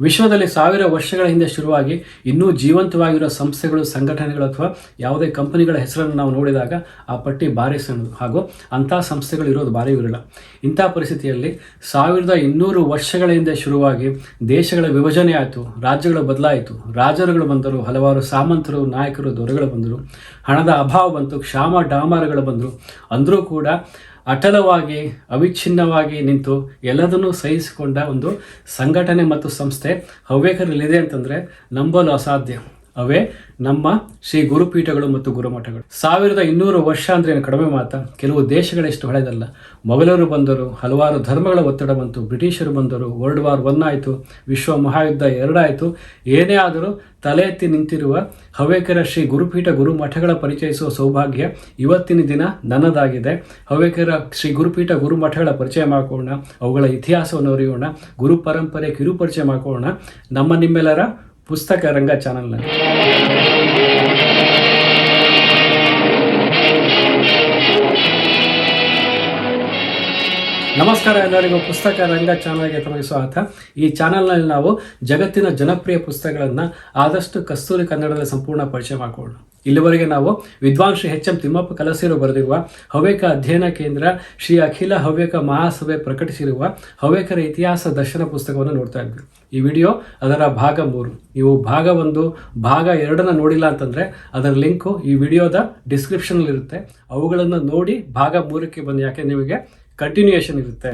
ವಿಶ್ವದಲ್ಲಿ ಸಾವಿರ ವರ್ಷಗಳ ಹಿಂದೆ ಶುರುವಾಗಿ ಇನ್ನೂ ಜೀವಂತವಾಗಿರೋ ಸಂಸ್ಥೆಗಳು, ಸಂಘಟನೆಗಳು ಅಥವಾ ಯಾವುದೇ ಕಂಪನಿಗಳ ಹೆಸರನ್ನು ನಾವು ನೋಡಿದಾಗ ಆ ಪಟ್ಟಿ ಭಾರಿ ಸಣ್ಣದು. ಹಾಗೂ ಅಂಥ ಸಂಸ್ಥೆಗಳು ಇರೋದು ಭಾರಿ ವಿರಳ. ಇಂಥ ಪರಿಸ್ಥಿತಿಯಲ್ಲಿ ಸಾವಿರದ ಇನ್ನೂರು ವರ್ಷಗಳ ಹಿಂದೆ ಶುರುವಾಗಿ ದೇಶಗಳ ವಿಭಜನೆ ಆಯಿತು, ರಾಜ್ಯಗಳು ಬದಲಾಯಿತು, ರಾಜರುಗಳು ಬಂದರು, ಹಲವಾರು ಸಾಮಂತರು, ನಾಯಕರು, ದೊರೆಗಳು ಬಂದರು, ಹಣದ ಅಭಾವ ಬಂತು ಕ್ಷಾಮ ಡಾಮಾರಗಳು ಬಂದರು. ಅಂದರೂ ಕೂಡ ಅಟಲವಾಗಿ ಅವಿಚ್ಛಿನ್ನವಾಗಿ ನಿಂತು ಎಲ್ಲದನ್ನೂ ಸಹಿಸಿಕೊಂಡ ಒಂದು ಸಂಘಟನೆ ಮತ್ತು ಸಂಸ್ಥೆ ಹವ್ಯಕರಲ್ಲಿದೆ ಅಂತಂದರೆ ನಂಬಲು ಅಸಾಧ್ಯ. ಅವೇ ನಮ್ಮ ಶ್ರೀ ಗುರುಪೀಠಗಳು ಮತ್ತು ಗುರುಮಠಗಳು. ಸಾವಿರದ ಇನ್ನೂರು ವರ್ಷ ಅಂದ್ರೆ ಏನು? ಕಡಿಮೆ ಮಾತಾ ಕೆಲವು ದೇಶಗಳೆಷ್ಟು ಹಳೆದಲ್ಲ. ಮೊಘಲರು ಬಂದರು, ಹಲವಾರು ಧರ್ಮಗಳ ಒತ್ತಡ ಬಂತು, ಬ್ರಿಟಿಷರು ಬಂದರು ವರ್ಲ್ಡ್ ವಾರ್ ಒನ್ ಆಯಿತು, ವಿಶ್ವ ಮಹಾಯುದ್ಧ ಎರಡಾಯಿತು. ಏನೇ ಆದರೂ ತಲೆ ಎತ್ತಿ ನಿಂತಿರುವ ಹವ್ಯಕರ ಶ್ರೀ ಗುರುಪೀಠ ಗುರುಮಠಗಳ ಪರಿಚಯಿಸುವ ಸೌಭಾಗ್ಯ ಇವತ್ತಿನ ದಿನ ನನ್ನದಾಗಿದೆ. ಹವ್ಯಕರ ಶ್ರೀ ಗುರುಪೀಠ ಗುರುಮಠಗಳ ಪರಿಚಯ ಮಾಡಿಕೊಳ್ಳೋಣ, ಅವುಗಳ ಇತಿಹಾಸವನ್ನು ಅರಿಯೋಣ, ಗುರು ಪರಂಪರೆ ಕಿರು ಪರಿಚಯ ಮಾಡಿಕೊಳ್ಳೋಣ. ನಮ್ಮ ನಿಮ್ಮೆಲ್ಲರ ಪುಸ್ತಕ ರಂಗ ಚಾನಲ್ನಲ್ಲಿ. ನಮಸ್ಕಾರ ಎಲ್ಲರಿಗೂ. ಪುಸ್ತಕ ರಂಗ ಚಾನಲ್ಗೆ ತಮಗೆ ಸ್ವಾಗತ. ಈ ಚಾನಲ್ನಲ್ಲಿ ನಾವು ಜಗತ್ತಿನ ಜನಪ್ರಿಯ ಪುಸ್ತಕಗಳನ್ನು ಆದಷ್ಟು ಕಸ್ತೂರಿ ಕನ್ನಡದಲ್ಲಿ ಸಂಪೂರ್ಣ ಪರಿಚಯ ಮಾಡಿಕೊಳ್ಳೋಣ. ಇಲ್ಲಿವರೆಗೆ ನಾವು ವಿದ್ವಾನ್ ಶ್ರೀ ಎಚ್ ಎಂ ತಿಮ್ಮಪ್ಪ ಕಲಸಿರು ಬರೆದಿರುವ ಹವ್ಯಕ ಅಧ್ಯಯನ ಕೇಂದ್ರ ಶ್ರೀ ಅಖಿಲ ಹವ್ಯಕ ಮಹಾಸಭೆ ಪ್ರಕಟಿಸಿರುವ ಹವ್ಯಕರ ಇತಿಹಾಸ ದರ್ಶನ ಪುಸ್ತಕವನ್ನು ನೋಡ್ತಾ ಇದ್ವಿ. ಈ ವಿಡಿಯೋ ಅದರ ಭಾಗ ಮೂರು. ನೀವು ಭಾಗ ಒಂದು, ಭಾಗ ಎರಡನ್ನ ನೋಡಿಲ್ಲ ಅಂತಂದ್ರೆ ಅದರ ಲಿಂಕು ಈ ವಿಡಿಯೋದ ಡಿಸ್ಕ್ರಿಪ್ಷನ್ ಇರುತ್ತೆ ಅವುಗಳನ್ನು ನೋಡಿ ಭಾಗ ಮೂರಕ್ಕೆ ಬಂದು ಯಾಕೆ? ನಿಮಗೆ ಕಂಟಿನ್ಯೂಯೇಷನ್ ಇರುತ್ತೆ.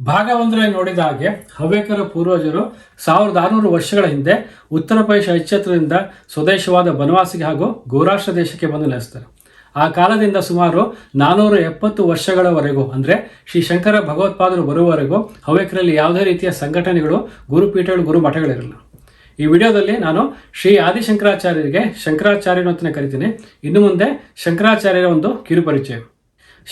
ಭಾಗ ಒಂದರಲ್ಲಿ ನೋಡಿದ ಹಾಗೆ ಹವ್ಯಕರ ಪೂರ್ವಜರು ಸಾವಿರದ ಆರುನೂರು ವರ್ಷಗಳ ಹಿಂದೆ ಉತ್ತರ ಪ್ರದೇಶ ಐಚ್ಛತ್ರದಿಂದ ಸ್ವದೇಶವಾದ ಬನವಾಸಿಗೆ ಹಾಗೂ ಗೋರಾಷ್ಟ್ರ ದೇಶಕ್ಕೆ ಬಂದು ನೆಲೆಸ್ತಾರೆ ಆ ಕಾಲದಿಂದ ಸುಮಾರು ನಾನೂರ ಎಪ್ಪತ್ತು ವರ್ಷಗಳವರೆಗೂ, ಅಂದರೆ ಶ್ರೀ ಶಂಕರ ಭಗವತ್ಪಾದರು ಬರುವವರೆಗೂ ಹವ್ಯಕರಲ್ಲಿ ಯಾವುದೇ ರೀತಿಯ ಸಂಘಟನೆಗಳು, ಗುರುಪೀಠಗಳು ಗುರು ಮಠಗಳಿರಲಿಲ್ಲ ಈ ವಿಡಿಯೋದಲ್ಲಿ ನಾನು ಶ್ರೀ ಆದಿಶಂಕರಾಚಾರ್ಯರಿಗೆ ಶಂಕರಾಚಾರ್ಯರು ಅಂತಲೇ ಕರಿತೀನಿ. ಇನ್ನು ಮುಂದೆ ಶಂಕರಾಚಾರ್ಯರ ಒಂದು ಕಿರುಪರಿಚಯ.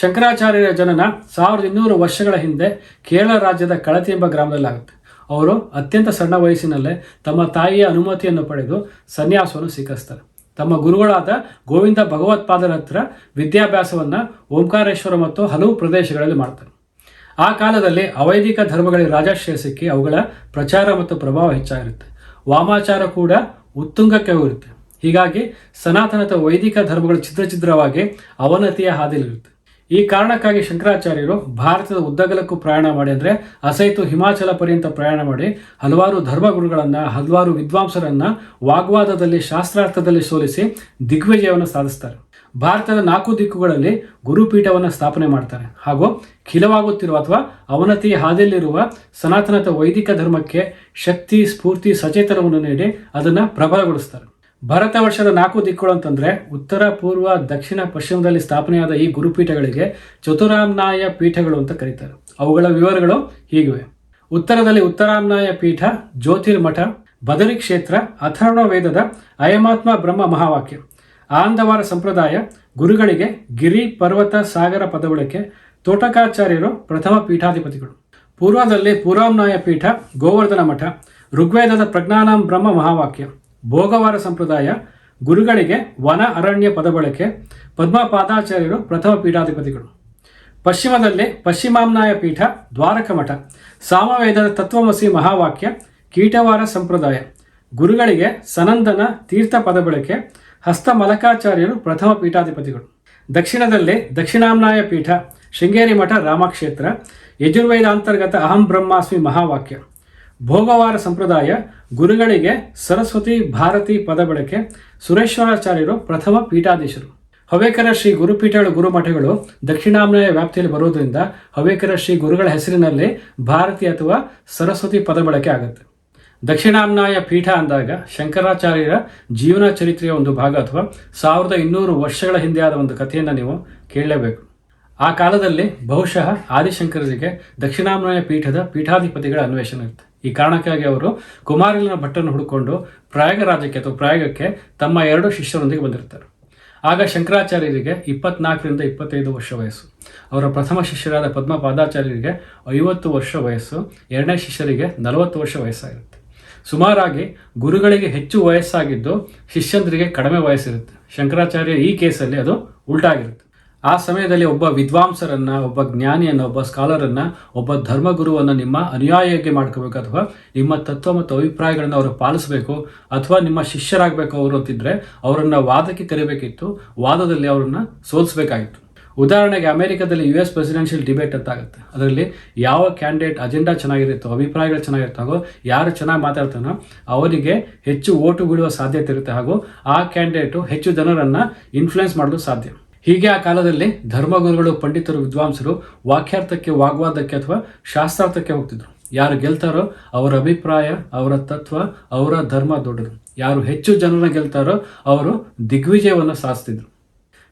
ಶಂಕರಾಚಾರ್ಯರ ಜನನ ಸಾವಿರದ ಇನ್ನೂರು ವರ್ಷಗಳ ಹಿಂದೆ ಕೇರಳ ರಾಜ್ಯದ ಕಳತಿ ಎಂಬ ಗ್ರಾಮದಲ್ಲಿ ಆಗುತ್ತೆ. ಅವರು ಅತ್ಯಂತ ಸಣ್ಣ ವಯಸ್ಸಿನಲ್ಲೇ ತಮ್ಮ ತಾಯಿಯ ಅನುಮತಿಯನ್ನು ಪಡೆದು ಸನ್ಯಾಸವನ್ನು ಸ್ವೀಕರಿಸ್ತಾರೆ. ತಮ್ಮ ಗುರುಗಳಾದ ಗೋವಿಂದ ಭಗವತ್ಪಾದರ ಹತ್ರ ವಿದ್ಯಾಭ್ಯಾಸವನ್ನು ಓಂಕಾರೇಶ್ವರ ಮತ್ತು ಹಲವು ಪ್ರದೇಶಗಳಲ್ಲಿ ಮಾಡ್ತಾರೆ. ಆ ಕಾಲದಲ್ಲಿ ಅವೈದಿಕ ಧರ್ಮಗಳಿಗೆ ರಾಜಾಶ್ರಯ ಸಿಕ್ಕಿ ಅವುಗಳ ಪ್ರಚಾರ ಮತ್ತು ಪ್ರಭಾವ ಹೆಚ್ಚಾಗಿರುತ್ತೆ. ವಾಮಾಚಾರ ಕೂಡ ಉತ್ತುಂಗಕ್ಕೆ ಹೋಗಿರುತ್ತೆ. ಹೀಗಾಗಿ ಸನಾತನತ ವೈದಿಕ ಧರ್ಮಗಳು ಚಿತ್ರಚಿತ್ರವಾಗಿ ಅವನತಿಯ ಹಾದಿಲಿರುತ್ತೆ ಈ ಕಾರಣಕ್ಕಾಗಿ ಶಂಕರಾಚಾರ್ಯರು ಭಾರತದ ಉದ್ದಗಲಕ್ಕೂ ಪ್ರಯಾಣ ಮಾಡಿ ಅಂದರೆ ಅಸೈತು ಹಿಮಾಚಲ ಪರ್ಯಂತ ಪ್ರಯಾಣ ಮಾಡಿ ಹಲವಾರು ಧರ್ಮಗುರುಗಳನ್ನು, ಹಲವಾರು ವಿದ್ವಾಂಸರನ್ನ ವಾಗ್ವಾದದಲ್ಲಿ, ಶಾಸ್ತ್ರಾರ್ಥದಲ್ಲಿ ಸೋಲಿಸಿ ದಿಗ್ವಿಜಯವನ್ನು ಸಾಧಿಸ್ತಾರೆ. ಭಾರತದ ನಾಲ್ಕು ದಿಕ್ಕುಗಳಲ್ಲಿ ಗುರುಪೀಠವನ್ನು ಸ್ಥಾಪನೆ ಮಾಡ್ತಾರೆ. ಹಾಗೂ ಖಿಲವಾಗುತ್ತಿರುವ ಅಥವಾ ಅವನತಿ ಹಾದಿಯಲ್ಲಿರುವ ಸನಾತನತ ವೈದಿಕ ಧರ್ಮಕ್ಕೆ ಶಕ್ತಿ, ಸ್ಫೂರ್ತಿ, ಸಚೇತನವನ್ನು ನೀಡಿ ಅದನ್ನು ಪ್ರಬಲಗೊಳಿಸ್ತಾರೆ. ಭರತ ವರ್ಷದ ನಾಲ್ಕು ದಿಕ್ಕುಗಳು ಅಂತಂದ್ರೆ ಉತ್ತರ, ಪೂರ್ವ, ದಕ್ಷಿಣ, ಪಶ್ಚಿಮದಲ್ಲಿ ಸ್ಥಾಪನೆಯಾದ ಈ ಗುರುಪೀಠಗಳಿಗೆ ಚತುರಾಮ್ನಾಯ ಪೀಠಗಳು ಅಂತ ಕರೀತಾರೆ. ಅವುಗಳ ವಿವರಗಳು ಹೀಗಿವೆ. ಉತ್ತರದಲ್ಲಿ ಉತ್ತರಾಮ್ನಾಯ ಪೀಠ, ಜ್ಯೋತಿರ್ಮಠ, ಬದರಿ ಕ್ಷೇತ್ರ, ಅಥರ್ಣ ವೇದದ, ಅಯಮಾತ್ಮ ಬ್ರಹ್ಮ ಮಹಾವಾಕ್ಯ. ಆಂಧವಾರ ಸಂಪ್ರದಾಯ, ಗುರುಗಳಿಗೆ ಗಿರಿ, ಪರ್ವತ, ಸಾಗರ ಪದಬಳಕೆ, ತೋಟಕಾಚಾರ್ಯರು ಪ್ರಥಮ ಪೀಠಾಧಿಪತಿಗಳು. ಪೂರ್ವದಲ್ಲಿ ಪೂರ್ವಾಮ್ನಾಯ ಪೀಠ, ಗೋವರ್ಧನ ಮಠ, ಋಗ್ವೇದದ ಪ್ರಜ್ಞಾನಾಂ ಬ್ರಹ್ಮ ಮಹಾವಾಕ್ಯ. ಭೋಗವಾರ ಸಂಪ್ರದಾಯ, ಗುರುಗಳಿಗೆ ವನ ಅರಣ್ಯ ಪದಬಳಕೆ ಪದ್ಮಪಾದಾಚಾರ್ಯರು ಪ್ರಥಮ ಪೀಠಾಧಿಪತಿಗಳು. ಪಶ್ಚಿಮದಲ್ಲಿ ಪಶ್ಚಿಮಾಮ್ನಾಯ ಪೀಠ, ದ್ವಾರಕ ಮಠ, ಸಾಮವೇದದ ತತ್ವಮಸಿ ಮಹಾವಾಕ್ಯ, ಕೀಟವಾರ ಸಂಪ್ರದಾಯ, ಗುರುಗಳಿಗೆ ಸನಂದನ ತೀರ್ಥ ಪದಬಳಕೆ ಹಸ್ತ ಮಲಕಾಚಾರ್ಯರು ಪ್ರಥಮ ಪೀಠಾಧಿಪತಿಗಳು. ದಕ್ಷಿಣದಲ್ಲಿ ದಕ್ಷಿಣಾಮ್ನಾಯ ಪೀಠ, ಶೃಂಗೇರಿ ಮಠ ರಾಮಕ್ಷೇತ್ರ, ಯಜುರ್ವೇದಾಂತರ್ಗತ ಅಹಂ ಬ್ರಹ್ಮಾಸ್ಮಿ ಮಹಾವಾಕ್ಯ. ಭೋಗವಾರ ಸಂಪ್ರದಾಯ ಗುರುಗಳಿಗೆ ಸರಸ್ವತಿ ಭಾರತಿ ಪದಬಳಕೆ ಸುರೇಶ್ವರಾಚಾರ್ಯರು ಪ್ರಥಮ ಪೀಠಾಧೀಶರು. ಹವೇಕರ ಶ್ರೀ ಗುರುಪೀಠಗಳು ಗುರುಮಠಗಳು ದಕ್ಷಿಣಾಮ್ನಾಯ ವ್ಯಾಪ್ತಿಯಲ್ಲಿ ಬರುವುದರಿಂದ ಹವೇಕರ ಶ್ರೀ ಗುರುಗಳ ಹೆಸರಿನಲ್ಲಿ ಭಾರತಿ ಅಥವಾ ಸರಸ್ವತಿ ಪದ ಬಳಕೆ ಆಗುತ್ತೆ. ದಕ್ಷಿಣಾಮ್ನಾಯ ಪೀಠ ಅಂದಾಗ ಶಂಕರಾಚಾರ್ಯರ ಜೀವನ ಚರಿತ್ರೆಯ ಒಂದು ಭಾಗ ಅಥವಾ ಸಾವಿರದ ಇನ್ನೂರು ವರ್ಷಗಳ ಹಿಂದೆ ಆದ ಒಂದು ಕಥೆಯನ್ನು ನೀವು ಕೇಳಲೇಬೇಕು. ಆ ಕಾಲದಲ್ಲಿ ಬಹುಶಃ ಆದಿಶಂಕರರಿಗೆ ದಕ್ಷಿಣಾಮ್ನಾಯ ಪೀಠದ ಪೀಠಾಧಿಪತಿಗಳ ಅನ್ವೇಷಣೆ ಇರುತ್ತೆ ಈ ಕಾರಣಕ್ಕಾಗಿ ಅವರು ಕುಮಾರಿಲಿನ ಭಟ್ಟನ್ನು ಹುಡುಕೊಂಡು ಪ್ರಯಾಗ ರಾಜ್ಯಕ್ಕೆ ಅಥವಾ ಪ್ರಯಾಗಕ್ಕೆ ತಮ್ಮ ಎರಡು ಶಿಷ್ಯರೊಂದಿಗೆ ಬಂದಿರ್ತಾರೆ ಆಗ ಶಂಕರಾಚಾರ್ಯರಿಗೆ ಇಪ್ಪತ್ನಾಲ್ಕರಿಂದ ಇಪ್ಪತ್ತೈದು ವರ್ಷ ವಯಸ್ಸು. ಅವರ ಪ್ರಥಮ ಶಿಷ್ಯರಾದ ಪದ್ಮ ಪಾದಾಚಾರ್ಯರಿಗೆ ಐವತ್ತು ವರ್ಷ ವಯಸ್ಸು. ಎರಡನೇ ಶಿಷ್ಯರಿಗೆ ನಲವತ್ತು ವರ್ಷ ವಯಸ್ಸಾಗಿರುತ್ತೆ. ಸುಮಾರಾಗಿ ಗುರುಗಳಿಗೆ ಹೆಚ್ಚು ವಯಸ್ಸಾಗಿದ್ದು ಶಿಷ್ಯಂದ್ರಿಗೆ ಕಡಿಮೆ ವಯಸ್ಸಿರುತ್ತೆ. ಶಂಕರಾಚಾರ್ಯ ಈ ಕೇಸಲ್ಲಿ ಅದು ಉಲ್ಟಾಗಿರುತ್ತೆ. ಆ ಸಮಯದಲ್ಲಿ ಒಬ್ಬ ವಿದ್ವಾಂಸರನ್ನ, ಒಬ್ಬ ಜ್ಞಾನಿಯನ್ನ, ಒಬ್ಬ ಸ್ಕಾಲರನ್ನ, ಒಬ್ಬ ಧರ್ಮಗುರುವನ್ನ ನಿಮ್ಮ ಅನುಯಾಯಿಗೆ ಮಾಡ್ಕೋಬೇಕು ಅಥವಾ ನಿಮ್ಮ ತತ್ವ ಮತ್ತು ಅಭಿಪ್ರಾಯಗಳನ್ನು ಅವರು ಪಾಲಿಸಬೇಕು ಅಥವಾ ನಿಮ್ಮ ಶಿಷ್ಯರಾಗಬೇಕು ಅವರು ಅಂತಿದ್ರೆ ಅವರನ್ನ ವಾದಕ್ಕೆ ಕರಿಬೇಕಿತ್ತು, ವಾದದಲ್ಲಿ ಅವರನ್ನ ಸೋಲಿಸಬೇಕಾಗಿತ್ತು. ಉದಾಹರಣೆಗೆ ಅಮೆರಿಕದಲ್ಲಿ ಯು ಎಸ್ ಪ್ರೆಸಿಡೆನ್ಷಿಯಲ್ ಡಿಬೇಟ್ ಅಂತ ಆಗುತ್ತೆ. ಅದರಲ್ಲಿ ಯಾವ ಕ್ಯಾಂಡಿಡೇಟ್ ಅಜೆಂಡಾ ಚೆನ್ನಾಗಿರುತ್ತೋ, ಅಭಿಪ್ರಾಯಗಳು ಚೆನ್ನಾಗಿರ್ತಾಗೋ ಯಾರು ಚೆನ್ನಾಗಿ ಮಾತಾಡ್ತಾನೋ ಅವರಿಗೆ ಹೆಚ್ಚು ಓಟು ಬೀಳುವ ಸಾಧ್ಯತೆ ಇರುತ್ತೆ ಹಾಗೂ ಆ ಕ್ಯಾಂಡಿಡೇಟು ಹೆಚ್ಚು ಜನರನ್ನ ಇನ್ಫ್ಲುಯೆನ್ಸ್ ಮಾಡಲು ಸಾಧ್ಯ. ಹೀಗೆ ಆ ಕಾಲದಲ್ಲಿ ಧರ್ಮಗುರುಗಳು, ಪಂಡಿತರು, ವಿದ್ವಾಂಸರು ವಾಕ್ಯಾರ್ಥಕ್ಕೆ ವಾಗ್ವಾದಕ್ಕೆ ಅಥವಾ ಶಾಸ್ತ್ರಾರ್ಥಕ್ಕೆ ಹೋಗ್ತಿದ್ರು. ಯಾರು ಗೆಲ್ತಾರೋ ಅವರ ಅಭಿಪ್ರಾಯ, ಅವರ ತತ್ವ, ಅವರ ಧರ್ಮ ದೊಡ್ಡದು. ಯಾರು ಹೆಚ್ಚು ಜನರನ್ನ ಗೆಲ್ತಾರೋ ಅವರು ದಿಗ್ವಿಜಯವನ್ನು ಸಾಧಿಸ್ತಿದ್ರು.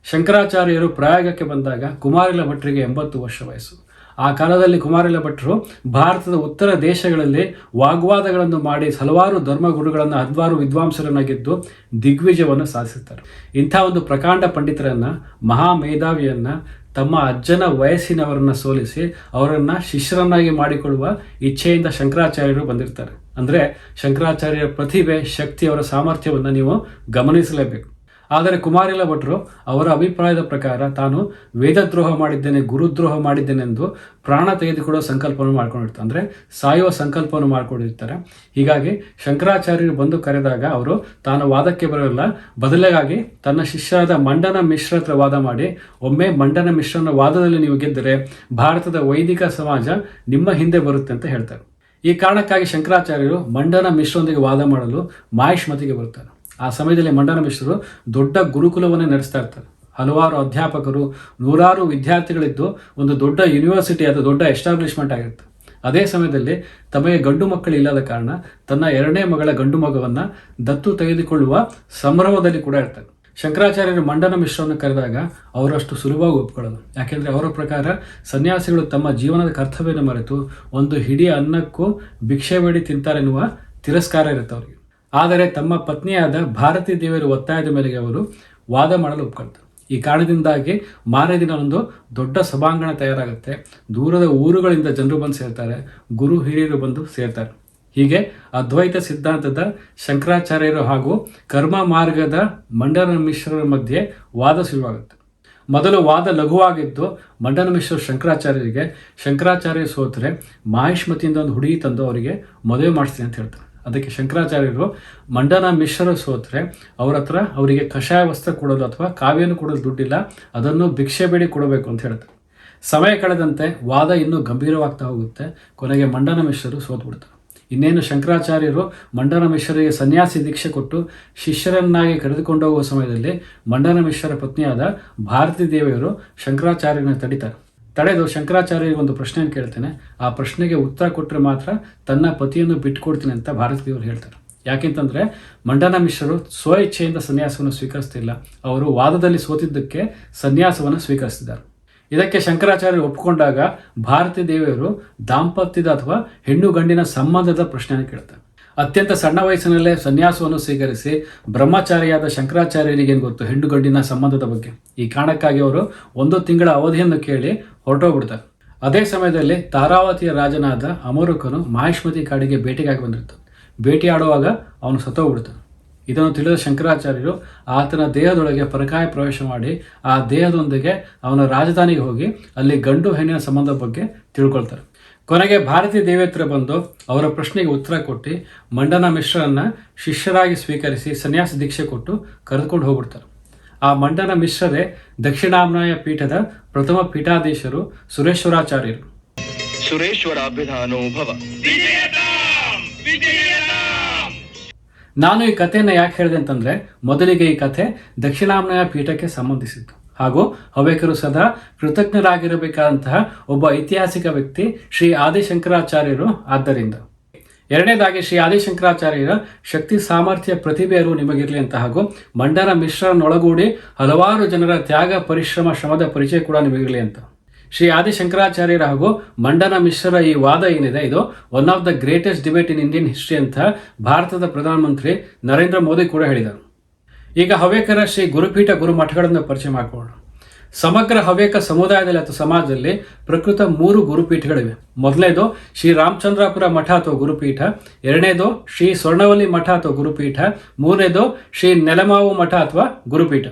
ಶಂಕರಾಚಾರ್ಯರು ಪ್ರಯಾಗಕ್ಕೆ ಬಂದಾಗ ಕುಮಾರಿಲ ಭಟ್ರಿಗೆ ಎಂಬತ್ತು ವರ್ಷ ವಯಸ್ಸು. ಆ ಕಾಲದಲ್ಲಿ ಕುಮಾರಿಲ ಭಟ್ರು ಭಾರತದ ಉತ್ತರ ದೇಶಗಳಲ್ಲಿ ವಾಗ್ವಾದಗಳನ್ನು ಮಾಡಿ ಹಲವಾರು ಧರ್ಮಗುರುಗಳನ್ನು ಹಲವಾರು ವಿದ್ವಾಂಸರನ್ನ ಗೆದ್ದು ದಿಗ್ವಿಜಯವನ್ನು ಸಾಧಿಸುತ್ತಾರೆ. ಇಂಥ ಒಂದು ಪ್ರಕಾಂಡ ಪಂಡಿತರನ್ನ, ಮಹಾ ಮೇಧಾವಿಯನ್ನ, ತಮ್ಮ ಅಜ್ಜನ ವಯಸ್ಸಿನವರನ್ನ ಸೋಲಿಸಿ ಅವರನ್ನ ಶಿಷ್ಯರನ್ನಾಗಿ ಮಾಡಿಕೊಳ್ಳುವ ಇಚ್ಛೆಯಿಂದ ಶಂಕರಾಚಾರ್ಯರು ಬಂದಿರ್ತಾರೆ. ಅಂದ್ರೆ ಶಂಕರಾಚಾರ್ಯರ ಪ್ರತಿಭೆ, ಶಕ್ತಿ, ಅವರ ಸಾಮರ್ಥ್ಯವನ್ನು ನೀವು ಗಮನಿಸಲೇಬೇಕು. ಆದರೆ ಕುಮಾರಿಲ ಭಟ್ರು, ಅವರ ಅಭಿಪ್ರಾಯದ ಪ್ರಕಾರ ತಾನು ವೇದದ್ರೋಹ ಮಾಡಿದ್ದೇನೆ, ಗುರುದ್ರೋಹ ಮಾಡಿದ್ದೇನೆಂದು ಪ್ರಾಣ ತೆಗೆದುಕೊಳ್ಳೋ ಸಂಕಲ್ಪವನ್ನು ಮಾಡ್ಕೊಂಡಿರ್ತಾರೆ ಅಂದರೆ ಸಾಯುವ ಸಂಕಲ್ಪವನ್ನು ಮಾಡ್ಕೊಂಡಿರ್ತಾರೆ. ಹೀಗಾಗಿ ಶಂಕರಾಚಾರ್ಯರು ಬಂದು ಕರೆದಾಗ ಅವರು ತಾನು ವಾದಕ್ಕೆ ಬರಲಿಲ್ಲ. ಬದಲಾಗಿ ತನ್ನ ಶಿಷ್ಯರಾದ ಮಂಡನ ಮಿಶ್ರ ವಾದ ಮಾಡಿ, ಒಮ್ಮೆ ಮಂಡನ ಮಿಶ್ರನ ವಾದದಲ್ಲಿ ನೀವು ಗೆದ್ದರೆ ಭಾರತದ ವೈದಿಕ ಸಮಾಜ ನಿಮ್ಮ ಹಿಂದೆ ಬರುತ್ತೆ ಅಂತ ಹೇಳ್ತಾರೆ. ಈ ಕಾರಣಕ್ಕಾಗಿ ಶಂಕರಾಚಾರ್ಯರು ಮಂಡನ ಮಿಶ್ರೊಂದಿಗೆ ವಾದ ಮಾಡಲು ಮಾಹಿಷ್ಮತಿಗೆ ಬರ್ತಾರೆ ಆ ಸಮಯದಲ್ಲಿ ಮಂಡನ ಮಿಶ್ರರು ದೊಡ್ಡ ಗುರುಕುಲವನ್ನೇ ನಡೆಸ್ತಾ ಇರ್ತಾರೆ. ಹಲವಾರು ಅಧ್ಯಾಪಕರು, ನೂರಾರು ವಿದ್ಯಾರ್ಥಿಗಳಿದ್ದು ಒಂದು ದೊಡ್ಡ ಯೂನಿವರ್ಸಿಟಿ ಅದು ದೊಡ್ಡ ಎಸ್ಟಾಬ್ಲಿಷ್ಮೆಂಟ್ ಆಗಿರುತ್ತೆ. ಅದೇ ಸಮಯದಲ್ಲಿ ತಮಗೆ ಗಂಡು ಮಕ್ಕಳು ಇಲ್ಲದ ಕಾರಣ ತನ್ನ ಎರಡನೇ ಮಗಳ ಗಂಡು ಮಗವನ್ನು ದತ್ತು ತೆಗೆದುಕೊಳ್ಳುವ ಸಂಭ್ರಮದಲ್ಲಿ ಕೂಡ ಇರ್ತಾರೆ. ಶಂಕರಾಚಾರ್ಯರು ಮಂಡನ ಮಿಶ್ರವನ್ನು ಕರೆದಾಗ ಅವರಷ್ಟು ಸುಲಭವಾಗಿ ಒಪ್ಕೊಳ್ಳೋದು. ಯಾಕೆಂದರೆ ಅವರ ಪ್ರಕಾರ ಸನ್ಯಾಸಿಗಳು ತಮ್ಮ ಜೀವನದ ಕರ್ತವ್ಯನ ಮರೆತು ಒಂದು ಹಿಡಿ ಅನ್ನಕ್ಕೂ ಭಿಕ್ಷೆ ಬೇಡಿ ತಿಂತಾರೆನ್ನುವ ತಿರಸ್ಕಾರ ಇರುತ್ತೆ ಅವರಿಗೆ. ಆದರೆ ತಮ್ಮ ಪತ್ನಿಯಾದ ಭಾರತೀ ದೇವಿಯರ ಒತ್ತಾಯದ ಮೇರೆಗೆ ಅವರು ವಾದ ಮಾಡಲು ಒಪ್ಕೊಳ್ತಾರೆ. ಈ ಕಾರಣದಿಂದಾಗಿ ಮಾರನೇ ದಿನ ಒಂದು ದೊಡ್ಡ ಸಭಾಂಗಣ ತಯಾರಾಗುತ್ತೆ. ದೂರದ ಊರುಗಳಿಂದ ಜನರು ಬಂದು ಸೇರ್ತಾರೆ. ಗುರು, ಹಿರಿಯರು ಬಂದು ಸೇರ್ತಾರೆ. ಹೀಗೆ ಅದ್ವೈತ ಸಿದ್ಧಾಂತದ ಶಂಕರಾಚಾರ್ಯರು ಹಾಗೂ ಕರ್ಮ ಮಾರ್ಗದ ಮಂಡನ ಮಿಶ್ರರ ಮಧ್ಯೆ ವಾದ ಶುರುವಾಗುತ್ತೆ. ಮೊದಲು ವಾದ ಲಘುವಾಗಿದ್ದು ಮಂಡನ ಮಿಶ್ರ ಶಂಕರಾಚಾರ್ಯರಿಗೆ. ಶಂಕರಾಚಾರ್ಯ ಸೋತ್ರೆ ಮಾಹಿಷ್ಮತಿಯಿಂದ ಒಂದು ಹುಡುಗಿ ತಂದು ಅವರಿಗೆ ಮದುವೆ ಮಾಡಿಸ್ತೀನಿ ಅಂತ ಹೇಳ್ತಾರೆ. ಅದಕ್ಕೆ ಶಂಕರಾಚಾರ್ಯರು ಮಂಡನ ಮಿಶ್ರ ಸೋತ್ರೆ, ಅವ್ರ ಹತ್ರ ಅವರಿಗೆ ಕಷಾಯ ವಸ್ತ್ರ ಕೊಡೋದು ಅಥವಾ ಕಾವ್ಯನು ಕೊಡೋದು ದುಡ್ಡಿಲ್ಲ, ಅದನ್ನು ಭಿಕ್ಷೆ ಬೇಡಿ ಕೊಡಬೇಕು ಅಂತ ಹೇಳ್ತಾರೆ ಸಮಯ ಕಳೆದಂತೆ ವಾದ ಇನ್ನೂ ಗಂಭೀರವಾಗ್ತಾ ಹೋಗುತ್ತೆ, ಕೊನೆಗೆ ಮಂಡನ ಮಿಶ್ರರು ಸೋತ್ಬಿಡ್ತಾರೆ. ಇನ್ನೇನು ಶಂಕರಾಚಾರ್ಯರು ಮಂಡನ ಮಿಶ್ರರಿಗೆ ಸನ್ಯಾಸಿ ದೀಕ್ಷೆ ಕೊಟ್ಟು ಶಿಷ್ಯರನ್ನಾಗಿ ಕರೆದುಕೊಂಡು ಹೋಗುವ ಸಮಯದಲ್ಲಿ ಮಂಡನ ಮಿಶ್ರರ ಪತ್ನಿಯಾದ ಭಾರತೀ ದೇವಿಯರು ಶಂಕರಾಚಾರ್ಯನ ತಡಿತಾರೆ. ತಡೆದು ಶಂಕರಾಚಾರ್ಯರಿಗೊಂದು ಪ್ರಶ್ನೆಯನ್ನು ಕೇಳ್ತೇನೆ. ಆ ಪ್ರಶ್ನೆಗೆ ಉತ್ತರ ಕೊಟ್ಟರೆ ಮಾತ್ರ ತನ್ನ ಪತಿಯನ್ನು ಬಿಟ್ಟುಕೊಡ್ತೀನಿ ಅಂತ ಭಾರತದೇವರು ಹೇಳ್ತಾರೆ. ಯಾಕೆಂತಂದರೆ ಮಂಡನ ಮಿಶ್ರರು ಸ್ವ ಇಚ್ಛೆಯಿಂದ ಸನ್ಯಾಸವನ್ನು ಸ್ವೀಕರಿಸ್ತಿಲ್ಲ. ಅವರು ವಾದದಲ್ಲಿ ಸೋತಿದ್ದಕ್ಕೆ ಸನ್ಯಾಸವನ್ನು ಸ್ವೀಕರಿಸಿದ್ದಾರೆ ಇದಕ್ಕೆ ಶಂಕರಾಚಾರ್ಯರು ಒಪ್ಪಿಕೊಂಡಾಗ ಭಾರತೀ ದೇವಿಯರು ದಾಂಪತ್ಯದ ಅಥವಾ ಹೆಣ್ಣು ಗಂಡಿನ ಸಂಬಂಧದ ಪ್ರಶ್ನೆಯನ್ನು ಕೇಳ್ತಾರೆ. ಅತ್ಯಂತ ಸಣ್ಣ ವಯಸ್ಸಿನಲ್ಲೇ ಸನ್ಯಾಸವನ್ನು ಸ್ವೀಕರಿಸಿ ಬ್ರಹ್ಮಚಾರಿಯಾದ ಶಂಕರಾಚಾರ್ಯರಿಗೆ ಗೊತ್ತು ಹೆಣ್ಣು ಗಂಡಿನ ಸಂಬಂಧದ ಬಗ್ಗೆ? ಈ ಕಾರಣಕ್ಕಾಗಿ ಅವರು ಒಂದು ತಿಂಗಳ ಅವಧಿಯನ್ನು ಕೇಳಿ ಹೊರಟೋಗ್ಬಿಡ್ತಾರೆ. ಅದೇ ಸಮಯದಲ್ಲಿ ತಾರಾವತಿಯ ರಾಜನಾದ ಅಮರುಕನು ಮಾಹಿಷ್ಮತಿ ಕಾಡಿಗೆ ಭೇಟಿಗಾಗಿ ಬಂದಿರ್ತಾನೆ. ಭೇಟಿಯಾಡುವಾಗ ಅವನು ಸತ್ತೋಗ್ಬಿಡ್ತಾನೆ. ಇದನ್ನು ತಿಳಿದ ಶಂಕರಾಚಾರ್ಯರು ಆತನ ದೇಹದೊಳಗೆ ಪರಕಾಯ ಪ್ರವೇಶ ಮಾಡಿ ಆ ದೇಹದೊಂದಿಗೆ ಅವನ ರಾಜಧಾನಿಗೆ ಹೋಗಿ ಅಲ್ಲಿ ಗಂಡು ಹೆಣ್ಣಿನ ಸಂಬಂಧದ ಬಗ್ಗೆ ತಿಳ್ಕೊಳ್ತಾರೆ. ಕೊನೆಗೆ ಭಾರತೀಯ ದೇವಿ ಬಂದು ಅವರ ಪ್ರಶ್ನೆಗೆ ಉತ್ತರ ಕೊಟ್ಟು ಮಂಡನ ಮಿಶ್ರರನ್ನ ಶಿಷ್ಯರಾಗಿ ಸ್ವೀಕರಿಸಿ ಸನ್ಯಾಸ ದೀಕ್ಷೆ ಕೊಟ್ಟು ಕರೆದುಕೊಂಡು ಹೋಗ್ಬಿಡ್ತಾರೆ. ಆ ಮಂಡನ ಮಿಶ್ರರೇ ದಕ್ಷಿಣಾಮ್ನಾಯ ಪೀಠದ ಪ್ರಥಮ ಪೀಠಾಧೀಶರು ಸುರೇಶ್ವರಾಚಾರ್ಯರು. ನಾನು ಈ ಕಥೆಯನ್ನು ಯಾಕೆ ಹೇಳಿದೆ ಅಂತಂದ್ರೆ ಮೊದಲಿಗೆ ಈ ಕಥೆ ದಕ್ಷಿಣಾಮ್ನಾಯ ಪೀಠಕ್ಕೆ ಸಂಬಂಧಿಸಿತ್ತು. ಹಾಗೂ ಹವ್ಯಕರು ಸದಾ ಕೃತಜ್ಞರಾಗಿರಬೇಕಾದಂತಹ ಒಬ್ಬ ಐತಿಹಾಸಿಕ ವ್ಯಕ್ತಿ ಶ್ರೀ ಆದಿಶಂಕರಾಚಾರ್ಯರು ಆದ್ದರಿಂದ. ಎರಡನೇದಾಗಿ ಶ್ರೀ ಆದಿಶಂಕರಾಚಾರ್ಯರ ಶಕ್ತಿ ಸಾಮರ್ಥ್ಯ ಪ್ರತಿಭೆಯರು ನಿಮಗಿರಲಿ ಅಂತ ಹಾಗೂ ಮಂಡನ ಮಿಶ್ರನೊಳಗೂಡಿ ಹಲವಾರು ಜನರ ತ್ಯಾಗ ಪರಿಶ್ರಮ ಶ್ರಮದ ಪರಿಚಯ ಕೂಡ ನಿಮಗಿರಲಿ ಅಂತ. ಶ್ರೀ ಆದಿಶಂಕರಾಚಾರ್ಯರ ಹಾಗೂ ಮಂಡನ ಮಿಶ್ರರ ಈ ವಾದ ಏನಿದೆ? ಇದು one of the greatest debate in Indian history ಅಂತ ಭಾರತದ ಪ್ರಧಾನಮಂತ್ರಿ ನರೇಂದ್ರ ಮೋದಿ ಕೂಡ ಹೇಳಿದರು. ಈಗ ಹವ್ಯಕರ ಶ್ರೀ ಗುರುಪೀಠ ಗುರುಮಠಗಳನ್ನು ಪರಿಚಯ ಮಾಡಿಕೊಳ್ಳೋಣ. ಸಮಗ್ರ ಹವ್ಯಕ ಸಮುದಾಯದಲ್ಲಿ ಅಥವಾ ಸಮಾಜದಲ್ಲಿ ಪ್ರಕೃತ ಮೂರು ಗುರುಪೀಠಗಳಿವೆ. ಮೊದಲನೇದು ಶ್ರೀ ರಾಮಚಂದ್ರಾಪುರ ಮಠ ಅಥವಾ ಗುರುಪೀಠ, ಎರಡನೇದು ಶ್ರೀ ಸ್ವರ್ಣವಲ್ಲಿ ಮಠ ಅಥವಾ ಗುರುಪೀಠ, ಮೂರನೇದು ಶ್ರೀ ನೆಲಮಾವು ಮಠ ಅಥವಾ ಗುರುಪೀಠ.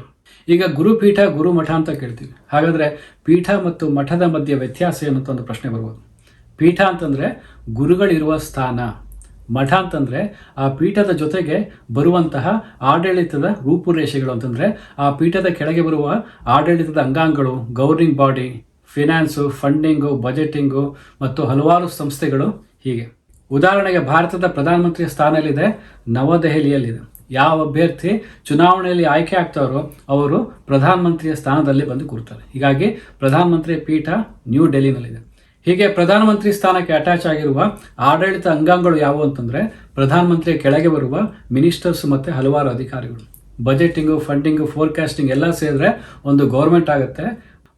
ಈಗ ಗುರುಪೀಠ, ಗುರುಮಠ ಅಂತ ಕೇಳ್ತೀವಿ. ಹಾಗಾದರೆ ಪೀಠ ಮತ್ತು ಮಠದ ಮಧ್ಯೆ ವ್ಯತ್ಯಾಸ ಏನು ಅಂತ ಒಂದು ಪ್ರಶ್ನೆ ಬರ್ಬೋದು. ಪೀಠ ಅಂತಂದರೆ ಗುರುಗಳಿರುವ ಸ್ಥಾನ. ಮಠ ಅಂತಂದರೆ ಆ ಪೀಠದ ಜೊತೆಗೆ ಬರುವಂತಹ ಆಡಳಿತದ ರೂಪುರೇಷೆಗಳು ಅಂತಂದರೆ ಆ ಪೀಠದ ಕೆಳಗೆ ಬರುವ ಆಡಳಿತದ ಅಂಗಾಂಗಗಳು governing body finance funding budgeting ಮತ್ತು ಹಲವಾರು ಸಂಸ್ಥೆಗಳು ಹೀಗೆ. ಉದಾಹರಣೆಗೆ ಭಾರತದ ಪ್ರಧಾನಮಂತ್ರಿಯ ಸ್ಥಾನದಲ್ಲಿದೆ ನವದೆಹಲಿಯಲ್ಲಿದೆ. ಯಾವ ಅಭ್ಯರ್ಥಿ ಚುನಾವಣೆಯಲ್ಲಿ ಆಯ್ಕೆ ಆಗ್ತಾರೋ ಅವರು ಪ್ರಧಾನಮಂತ್ರಿಯ ಸ್ಥಾನದಲ್ಲಿ ಬಂದು ಕೂರ್ತಾರೆ. ಹೀಗಾಗಿ ಪ್ರಧಾನಮಂತ್ರಿ ಪೀಠ ನ್ಯೂ ಡೆಲ್ಲಿನಲ್ಲಿದೆ. ಹೀಗೆ ಪ್ರಧಾನಮಂತ್ರಿ ಸ್ಥಾನಕ್ಕೆ ಅಟ್ಯಾಚ್ ಆಗಿರುವ ಆಡಳಿತ ಅಂಗಾಂಗಗಳು ಯಾವುವು ಅಂತಂದ್ರೆ ಪ್ರಧಾನಮಂತ್ರಿಯ ಕೆಳಗೆ ಬರುವ ಮಿನಿಸ್ಟರ್ಸ್ ಮತ್ತೆ ಹಲವಾರು ಅಧಿಕಾರಿಗಳು. ಬಜೆಟಿಂಗು ಫಂಡಿಂಗು ಫೋರ್ಕಾಸ್ಟಿಂಗ್ ಎಲ್ಲ ಸೇರಿದ್ರೆ ಒಂದು ಗೌರ್ಮೆಂಟ್ ಆಗುತ್ತೆ.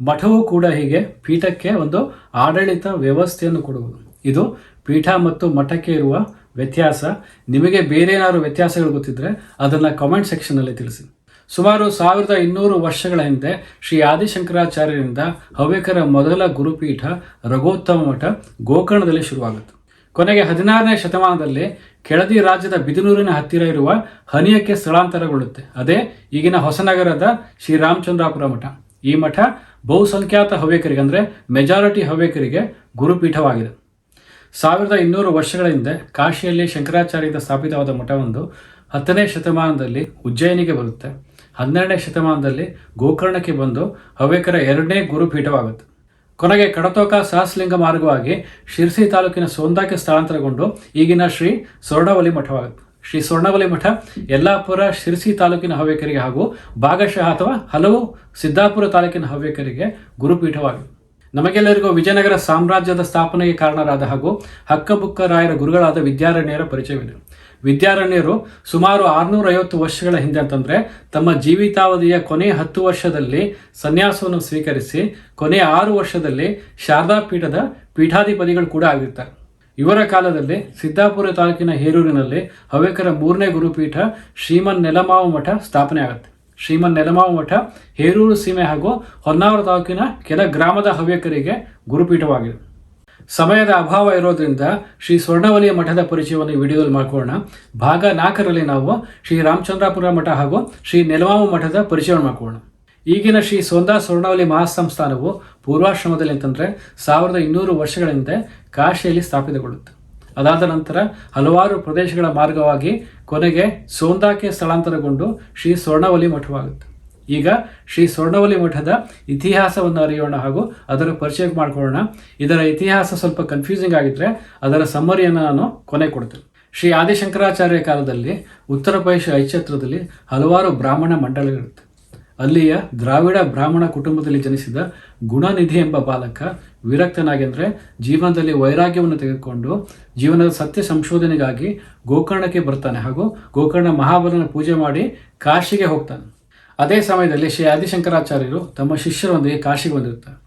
ಮಠವೂ ಕೂಡ ಹೀಗೆ ಪೀಠಕ್ಕೆ ಒಂದು ಆಡಳಿತ ವ್ಯವಸ್ಥೆಯನ್ನು ಕೊಡುವುದು. ಇದು ಪೀಠ ಮತ್ತು ಮಠಕ್ಕೆ ಇರುವ ವ್ಯತ್ಯಾಸ. ನಿಮಗೆ ಬೇರೆ ಏನಾದರೂ ವ್ಯತ್ಯಾಸಗಳು ಗೊತ್ತಿದ್ರೆ ಅದನ್ನು ಕಾಮೆಂಟ್ ಸೆಕ್ಷನಲ್ಲಿ ತಿಳಿಸಿ. ಸುಮಾರು ಸಾವಿರದ ಇನ್ನೂರು ವರ್ಷಗಳ ಹಿಂದೆ ಶ್ರೀ ಆದಿಶಂಕರಾಚಾರ್ಯರಿಂದ ಹವ್ಯಕರ ಮೊದಲ ಗುರುಪೀಠ ರಘೋತ್ತಮ ಮಠ ಗೋಕರ್ಣದಲ್ಲಿ ಶುರುವಾಗುತ್ತೆ. ಕೊನೆಗೆ ಹದಿನಾರನೇ ಶತಮಾನದಲ್ಲಿ ಕೆಳದಿ ರಾಜ್ಯದ ಬಿದನೂರಿನ ಹತ್ತಿರ ಇರುವ ಹನಿಯಕ್ಕೆ ಸ್ಥಳಾಂತರಗೊಳ್ಳುತ್ತೆ. ಅದೇ ಈಗಿನ ಹೊಸನಗರದ ಶ್ರೀರಾಮಚಂದ್ರಾಪುರ ಮಠ. ಈ ಮಠ ಬಹುಸಂಖ್ಯಾತ ಹವ್ಯಕರಿಗೆ ಅಂದರೆ ಮೆಜಾರಿಟಿ ಹವ್ಯಕರಿಗೆ ಗುರುಪೀಠವಾಗಿದೆ. ಸಾವಿರದ ಇನ್ನೂರು ವರ್ಷಗಳ ಹಿಂದೆ ಕಾಶಿಯಲ್ಲಿ ಶಂಕರಾಚಾರ್ಯರಿಂದ ಸ್ಥಾಪಿತವಾದ ಮಠವೊಂದು ಹತ್ತನೇ ಶತಮಾನದಲ್ಲಿ ಉಜ್ಜಯಿನಿಗೆ ಬರುತ್ತೆ. ಹನ್ನೆರಡನೇ ಶತಮಾನದಲ್ಲಿ ಗೋಕರ್ಣಕ್ಕೆ ಬಂದು ಹವ್ಯಕರ ಎರಡನೇ ಗುರುಪೀಠವಾಗುತ್ತೆ. ಕೊನೆಗೆ ಕಡತೋಕ ಸಹಸ್ಲಿಂಗ ಮಾರ್ಗವಾಗಿ ಶಿರ್ಸಿ ತಾಲೂಕಿನ ಸೋಂದಾಕ್ಕೆ ಸ್ಥಳಾಂತರಗೊಂಡು ಈಗಿನ ಶ್ರೀ ಸ್ವರ್ಣವಲಿ ಮಠವಾಗುತ್ತೆ. ಶ್ರೀ ಸ್ವರ್ಣವಲಿ ಮಠ ಯಲ್ಲಾಪುರ, ಶಿರ್ಸಿ ತಾಲೂಕಿನ ಹವ್ಯಕರಿಗೆ ಹಾಗೂ ಭಾಗಶಃ ಅಥವಾ ಹಲವು ಸಿದ್ದಾಪುರ ತಾಲೂಕಿನ ಹವ್ಯಕರಿಗೆ ಗುರುಪೀಠವಾಗಿದೆ. ನಮಗೆಲ್ಲರಿಗೂ ವಿಜಯನಗರ ಸಾಮ್ರಾಜ್ಯದ ಸ್ಥಾಪನೆಗೆ ಕಾರಣರಾದ ಹಾಗೂ ಹಕ್ಕಬುಕ್ಕ ರಾಯರ ಗುರುಗಳಾದ ವಿದ್ಯಾರಣ್ಯರ ಪರಿಚಯವಿದೆ. ವಿದ್ಯಾರಣ್ಯರು ಸುಮಾರು ಆರುನೂರ ಐವತ್ತು ವರ್ಷಗಳ ಹಿಂದೆ ಅಂತಂದ್ರೆ ತಮ್ಮ ಜೀವಿತಾವಧಿಯ ಕೊನೆ ಹತ್ತು ವರ್ಷದಲ್ಲಿ ಸನ್ಯಾಸವನ್ನು ಸ್ವೀಕರಿಸಿ ಕೊನೆ ಆರು ವರ್ಷದಲ್ಲಿ ಶಾರದಾ ಪೀಠದ ಪೀಠಾಧಿಪತಿಗಳು ಕೂಡ ಆಗಿರ್ತಾರೆ. ಇವರ ಕಾಲದಲ್ಲಿ ಸಿದ್ದಾಪುರ ತಾಲೂಕಿನ ಹೇರೂರಿನಲ್ಲಿ ಹವ್ಯಕರ ಮೂರನೇ ಗುರುಪೀಠ ಶ್ರೀಮನ್ ನೆಲಮಾವು ಮಠ ಸ್ಥಾಪನೆ ಆಗುತ್ತೆ. ಶ್ರೀಮನ್ ನೆಲಮಾವು ಮಠ ಹೇರೂರು ಸೀಮೆ ಹಾಗೂ ಹೊನ್ನಾವರ ತಾಲೂಕಿನ ಕೆಲ ಗ್ರಾಮದ ಹವ್ಯಕರಿಗೆ ಗುರುಪೀಠವಾಗಿದೆ. ಸಮಯದ ಅಭಾವ ಇರೋದ್ರಿಂದ ಶ್ರೀ ಸ್ವರ್ಣವಲಿಯ ಮಠದ ಪರಿಚಯವನ್ನು ವಿಡಿಯೋದಲ್ಲಿ ಮಾಡ್ಕೊಳ್ಳೋಣ. ಭಾಗ ನಾಲ್ಕರಲ್ಲಿ ನಾವು ಶ್ರೀ ರಾಮಚಂದ್ರಾಪುರ ಮಠ ಹಾಗೂ ಶ್ರೀ ನೆಲವಾಮ ಮಠದ ಪರಿಚಯವನ್ನು ಮಾಡ್ಕೊಳ್ಳೋಣ. ಈಗಿನ ಶ್ರೀ ಸೋಂದಾ ಸ್ವರ್ಣವಲಿ ಮಹಾಸಂಸ್ಥಾನವು ಪೂರ್ವಾಶ್ರಮದಲ್ಲಿ ಅಂತಂದ್ರೆ ಸಾವಿರದ ಇನ್ನೂರು ವರ್ಷಗಳ ಹಿಂದೆ ಕಾಶಿಯಲ್ಲಿ ಸ್ಥಾಪಿತಗೊಳ್ಳುತ್ತೆ. ಅದಾದ ನಂತರ ಹಲವಾರು ಪ್ರದೇಶಗಳ ಮಾರ್ಗವಾಗಿ ಕೊನೆಗೆ ಸೋಂದಾಕ್ಕೆ ಸ್ಥಳಾಂತರಗೊಂಡು ಶ್ರೀ ಸ್ವರ್ಣವಲಿ ಮಠವಾಗುತ್ತೆ. ಈಗ ಶ್ರೀ ಸ್ವರ್ಣವಲಿ ಮಠದ ಇತಿಹಾಸವನ್ನು ಅರಿಯೋಣ ಹಾಗೂ ಅದರ ಪರಿಚಯ ಮಾಡ್ಕೊಳ್ಳೋಣ. ಇದರ ಇತಿಹಾಸ ಸ್ವಲ್ಪ ಕನ್ಫ್ಯೂಸಿಂಗ್ ಆಗಿದ್ರೆ ಅದರ ಸಮ್ಮರಿಯನ್ನು ನಾನು ಕೊನೆ ಕೊಡ್ತೇನೆ. ಶ್ರೀ ಆದಿಶಂಕರಾಚಾರ್ಯ ಕಾಲದಲ್ಲಿ, ಉತ್ತರ ಪ್ರದೇಶ ಐಚ್ಛತ್ರದಲ್ಲಿ ಹಲವಾರು ಬ್ರಾಹ್ಮಣ ಮಂಡಳಗಳಿರುತ್ತೆ ಅಲ್ಲಿಯ ದ್ರಾವಿಡ ಬ್ರಾಹ್ಮಣ ಕುಟುಂಬದಲ್ಲಿ ಜನಿಸಿದ ಗುಣನಿಧಿ ಎಂಬ ಬಾಲಕ ವಿರಕ್ತನಾಗಿದ್ದರೆ ಜೀವನದಲ್ಲಿ ವೈರಾಗ್ಯವನ್ನು ತೆಗೆದುಕೊಂಡು ಜೀವನದ ಸತ್ಯ ಸಂಶೋಧನೆಗಾಗಿ ಗೋಕರ್ಣಕ್ಕೆ ಬರ್ತಾನೆ ಹಾಗೂ ಗೋಕರ್ಣ ಮಹಾಬಲನ ಪೂಜೆ ಮಾಡಿ ಕಾಶಿಗೆ ಹೋಗ್ತಾನೆ. ಅದೇ ಸಮಯದಲ್ಲಿ ಶ್ರೀ ಆದಿಶಂಕರಾಚಾರ್ಯರು ತಮ್ಮ ಶಿಷ್ಯರೊಂದಿಗೆ ಕಾಶಿಗೆ ಬಂದಿರ್ತಾರೆ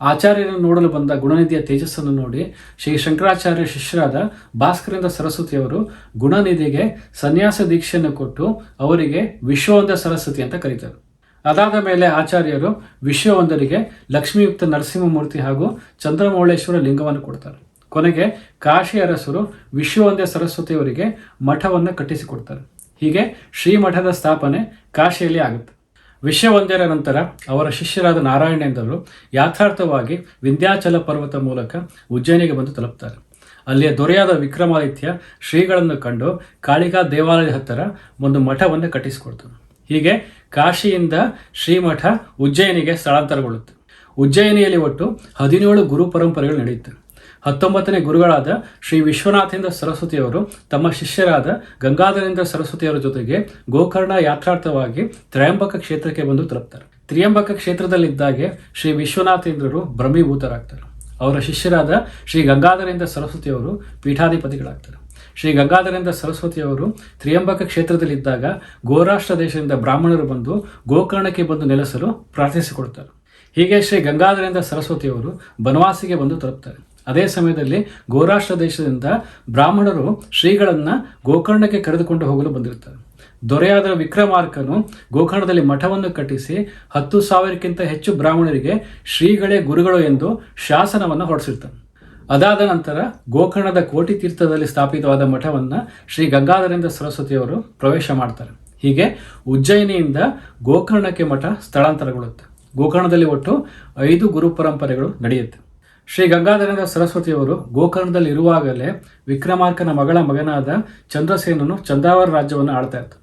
ಆಚಾರ್ಯರನ್ನು ನೋಡಲು ಬಂದ ಗುಣನಿಧಿಯ ತೇಜಸ್ಸನ್ನು ನೋಡಿ ಶ್ರೀ ಶಂಕರಾಚಾರ್ಯ ಶಿಷ್ಯರಾದ ಭಾಸ್ಕರಿಂದ ಸರಸ್ವತಿಯವರು ಗುಣನಿಧಿಗೆ ಸನ್ಯಾಸ ದೀಕ್ಷೆಯನ್ನು ಕೊಟ್ಟು ಅವರಿಗೆ ವಿಶ್ವವಂದ ಸರಸ್ವತಿ ಅಂತ ಕರೀತಾರೆ. ಅದಾದ ಮೇಲೆ ಆಚಾರ್ಯರು ವಿಶ್ವವೊಂದರಿಗೆ ಲಕ್ಷ್ಮೀಯುಕ್ತ ನರಸಿಂಹಮೂರ್ತಿ ಹಾಗೂ ಚಂದ್ರಮೌಳೇಶ್ವರ ಲಿಂಗವನ್ನು ಕೊಡ್ತಾರೆ. ಕೊನೆಗೆ ಕಾಶಿ ಅರಸರು ವಿಶ್ವವಂದ್ಯ ಸರಸ್ವತಿಯವರಿಗೆ ಮಠವನ್ನು ಕಟ್ಟಿಸಿಕೊಡ್ತಾರೆ. ಹೀಗೆ ಶ್ರೀಮಠದ ಸ್ಥಾಪನೆ ಕಾಶಿಯಲ್ಲಿ ಆಗುತ್ತೆ. ವಿಶ್ವವಂದ್ಯರ ನಂತರ ಅವರ ಶಿಷ್ಯರಾದ ನಾರಾಯಣೇಂದ್ರರು ಯಾಥಾರ್ಥವಾಗಿ ವಿಂಧ್ಯಾಚಲ ಪರ್ವತ ಮೂಲಕ ಉಜ್ಜಯನಿಗೆ ಬಂದು ತಲುಪ್ತಾರೆ. ಅಲ್ಲಿಯ ದೊರೆಯಾದ ವಿಕ್ರಮಾದಿತ್ಯ ಶ್ರೀಗಳನ್ನು ಕಂಡು ಕಾಳಿಕಾ ದೇವಾಲಯದ ಹತ್ತಿರ ಒಂದು ಮಠವನ್ನು ಕಟ್ಟಿಸಿಕೊಡ್ತಾನೆ. ಹೀಗೆ ಕಾಶಿಯಿಂದ ಶ್ರೀಮಠ ಉಜ್ಜಯನಿಗೆ ಸ್ಥಳಾಂತರಗೊಳ್ಳುತ್ತೆ. ಉಜ್ಜಯನಿಯಲ್ಲಿ ಒಟ್ಟು ಹದಿನೇಳು ಗುರು ಪರಂಪರೆಗಳು ನಡೆಯುತ್ತೆ. ಹತ್ತೊಂಬತ್ತನೇ ಗುರುಗಳಾದ ಶ್ರೀ ವಿಶ್ವನಾಥೇಂದ್ರ ಸರಸ್ವತಿಯವರು, ತಮ್ಮ ಶಿಷ್ಯರಾದ ಗಂಗಾಧರೇಂದ್ರ ಸರಸ್ವತಿಯವರ ಜೊತೆಗೆ ಗೋಕರ್ಣ ಯಾತ್ರಾರ್ಥವಾಗಿ ತ್ರಯಂಬಕ ಕ್ಷೇತ್ರಕ್ಕೆ ಬಂದು ತಲುಪ್ತಾರೆ. ತ್ರಿಯಂಬಕ ಕ್ಷೇತ್ರದಲ್ಲಿದ್ದಾಗೆ ಶ್ರೀ ವಿಶ್ವನಾಥೇಂದ್ರರು ಭ್ರಮೀಭೂತರಾಗ್ತಾರೆ. ಅವರ ಶಿಷ್ಯರಾದ ಶ್ರೀ ಗಂಗಾಧರೇಂದ್ರ ಸರಸ್ವತಿಯವರು ಪೀಠಾಧಿಪತಿಗಳಾಗ್ತಾರೆ. ಶ್ರೀ ಗಂಗಾಧರೇಂದ್ರ ಸರಸ್ವತಿಯವರು ತ್ರಿಯಂಬಕ ಕ್ಷೇತ್ರದಲ್ಲಿದ್ದಾಗ ಗೋರಾಷ್ಟ್ರ ದೇಶದಿಂದ ಬ್ರಾಹ್ಮಣರು ಬಂದು ಗೋಕರ್ಣಕ್ಕೆ ಬಂದು ನೆಲೆಸಲು ಪ್ರಾರ್ಥಿಸಿಕೊಡ್ತಾರೆ ಹೀಗೆ ಶ್ರೀ ಗಂಗಾಧರೇಂದ್ರ ಸರಸ್ವತಿಯವರು ಬನವಾಸಿಗೆ ಬಂದು ತಲುಪ್ತಾರೆ. ಅದೇ ಸಮಯದಲ್ಲಿ ಗೋರಾಷ್ಟ್ರ ದೇಶದಿಂದ ಬ್ರಾಹ್ಮಣರು ಶ್ರೀಗಳನ್ನ ಗೋಕರ್ಣಕ್ಕೆ ಕರೆದುಕೊಂಡು ಹೋಗಲು ಬಂದಿರ್ತಾರೆ ದೊರೆಯಾದ ವಿಕ್ರಮಾರ್ಕನು ಗೋಕರ್ಣದಲ್ಲಿ ಮಠವನ್ನು ಕಟ್ಟಿಸಿ ಹತ್ತು ಸಾವಿರಕ್ಕಿಂತ ಹೆಚ್ಚು ಬ್ರಾಹ್ಮಣರಿಗೆ ಶ್ರೀಗಳೇ ಗುರುಗಳು ಎಂದು ಶಾಸನವನ್ನು ಹೊರಡಿಸಿರ್ತಾನೆ ಅದಾದ ನಂತರ ಗೋಕರ್ಣದ ಕೋಟಿ ತೀರ್ಥದಲ್ಲಿ ಸ್ಥಾಪಿತವಾದ ಮಠವನ್ನು ಶ್ರೀ ಗಂಗಾಧರೇಂದ್ರ ಸರಸ್ವತಿಯವರು ಪ್ರವೇಶ ಮಾಡ್ತಾರೆ. ಹೀಗೆ ಉಜ್ಜಯಿನಿಯಿಂದ ಗೋಕರ್ಣಕ್ಕೆ ಮಠ ಸ್ಥಳಾಂತರಗೊಳ್ಳುತ್ತೆ. ಗೋಕರ್ಣದಲ್ಲಿ ಒಟ್ಟು ಐದು ಗುರು ಪರಂಪರೆಗಳು ನಡೆಯುತ್ತೆ. ಶ್ರೀ ಗಂಗಾಧರೇಂದ್ರ ಸರಸ್ವತಿಯವರು ಗೋಕರ್ಣದಲ್ಲಿ ಇರುವಾಗಲೇ ವಿಕ್ರಮಾರ್ಕನ ಮಗಳ ಮಗನಾದ ಚಂದ್ರಸೇನನು ಚಂದಾವರ ರಾಜ್ಯವನ್ನು ಆಳ್ತಾ ಇತ್ತು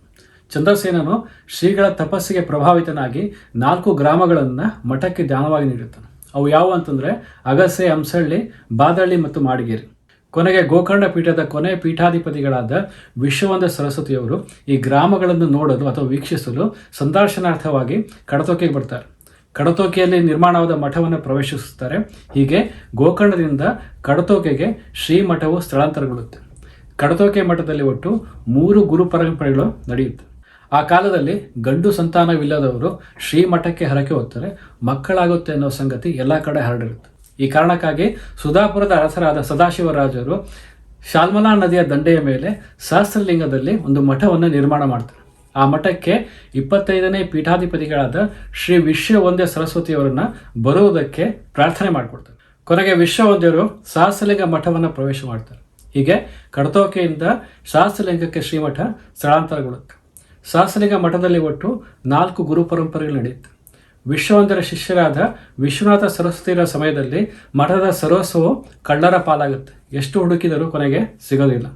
ಚಂದ್ರಸೇನನು ಶ್ರೀಗಳ ತಪಸ್ಸಿಗೆ ಪ್ರಭಾವಿತನಾಗಿ ನಾಲ್ಕು ಗ್ರಾಮಗಳನ್ನು ಮಠಕ್ಕೆ ದಾನವಾಗಿ ನೀಡುತ್ತಾನೆ ಅವು ಯಾವುವು ಅಂತಂದರೆ ಅಗಸೆ, ಹಂಸಳ್ಳಿ, ಬಾದಳ್ಳಿ ಮತ್ತು ಮಾಡಿಗೇರಿ. ಕೊನೆಗೆ ಗೋಕರ್ಣ ಪೀಠದ ಕೊನೆ ಪೀಠಾಧಿಪತಿಗಳಾದ ವಿಶ್ವವಂದ ಸರಸ್ವತಿಯವರು ಈ ಗ್ರಾಮಗಳನ್ನು ನೋಡಲು ಅಥವಾ ವೀಕ್ಷಿಸಲು ಸಂದರ್ಶನಾರ್ಥವಾಗಿ ಕಡತೋಕೆಗೆ ಬರ್ತಾರೆ. ಕಡತೋಕೆಯಲ್ಲಿ ನಿರ್ಮಾಣವಾದ ಮಠವನ್ನು ಪ್ರವೇಶಿಸುತ್ತಾರೆ. ಹೀಗೆ ಗೋಕರ್ಣದಿಂದ ಕಡತೋಕೆಗೆ ಶ್ರೀ ಮಠವು ಸ್ಥಳಾಂತರಗೊಳ್ಳುತ್ತೆ. ಕಡತೋಕೆ ಮಠದಲ್ಲಿ ಒಟ್ಟು ಮೂರು ಗುರು ಪರಂಪರೆಗಳು ನಡೆಯುತ್ತೆ. ಆ ಕಾಲದಲ್ಲಿ ಗಂಡು ಸಂತಾನವಿಲ್ಲದವರು ಶ್ರೀ ಮಠಕ್ಕೆ ಹರಕೆ ಹೋಗ್ತಾರೆ. ಮಕ್ಕಳಾಗುತ್ತೆ ಅನ್ನೋ ಸಂಗತಿ ಎಲ್ಲ ಕಡೆ ಹರಡಿರುತ್ತೆ. ಈ ಕಾರಣಕ್ಕಾಗಿ ಸುಧಾಪುರದ ಅರಸರಾದ ಸದಾಶಿವರಾಜರು ಶಾಲ್ಮಲಾ ನದಿಯ ದಂಡೆಯ ಮೇಲೆ ಸಹಸ್ರಲಿಂಗದಲ್ಲಿ ಒಂದು ಮಠವನ್ನು ನಿರ್ಮಾಣ ಮಾಡ್ತಾರೆ. ಆ ಮಠಕ್ಕೆ ಇಪ್ಪತ್ತೈದನೇ ಪೀಠಾಧಿಪತಿಗಳಾದ ಶ್ರೀ ವಿಶ್ವವಂದ್ಯ ಸರಸ್ವತಿಯವರನ್ನ ಬರುವುದಕ್ಕೆ ಪ್ರಾರ್ಥನೆ ಮಾಡಿಕೊಡ್ತಾರೆ. ಕೊನೆಗೆ ವಿಶ್ವವಂದ್ಯರು ಸಹಸ್ರಲಿಂಗ ಮಠವನ್ನು ಪ್ರವೇಶ ಮಾಡ್ತಾರೆ. ಹೀಗೆ ಕಡತೋಕೆಯಿಂದ ಸಹಸ್ರಲಿಂಗಕ್ಕೆ ಶ್ರೀಮಠ ಸ್ಥಳಾಂತರಗೊಳ್ಳುತ್ತೆ. ಸಹಸ್ರಲಿಂಗ ಮಠದಲ್ಲಿ ಒಟ್ಟು ನಾಲ್ಕು ಗುರು ಪರಂಪರೆಗಳು ನಡೆಯುತ್ತೆ. ವಿಶ್ವವಂದರ ಶಿಷ್ಯರಾದ ವಿಶ್ವನಾಥ ಸರಸ್ವತಿಯರ ಸಮಯದಲ್ಲಿ ಮಠದ ಸರ್ವಸ್ವವು ಕಳ್ಳರ ಪಾಲಾಗುತ್ತೆ. ಎಷ್ಟು ಹುಡುಕಿದರೂ ಕೊನೆಗೆ ಸಿಗೋದಿಲ್ಲ.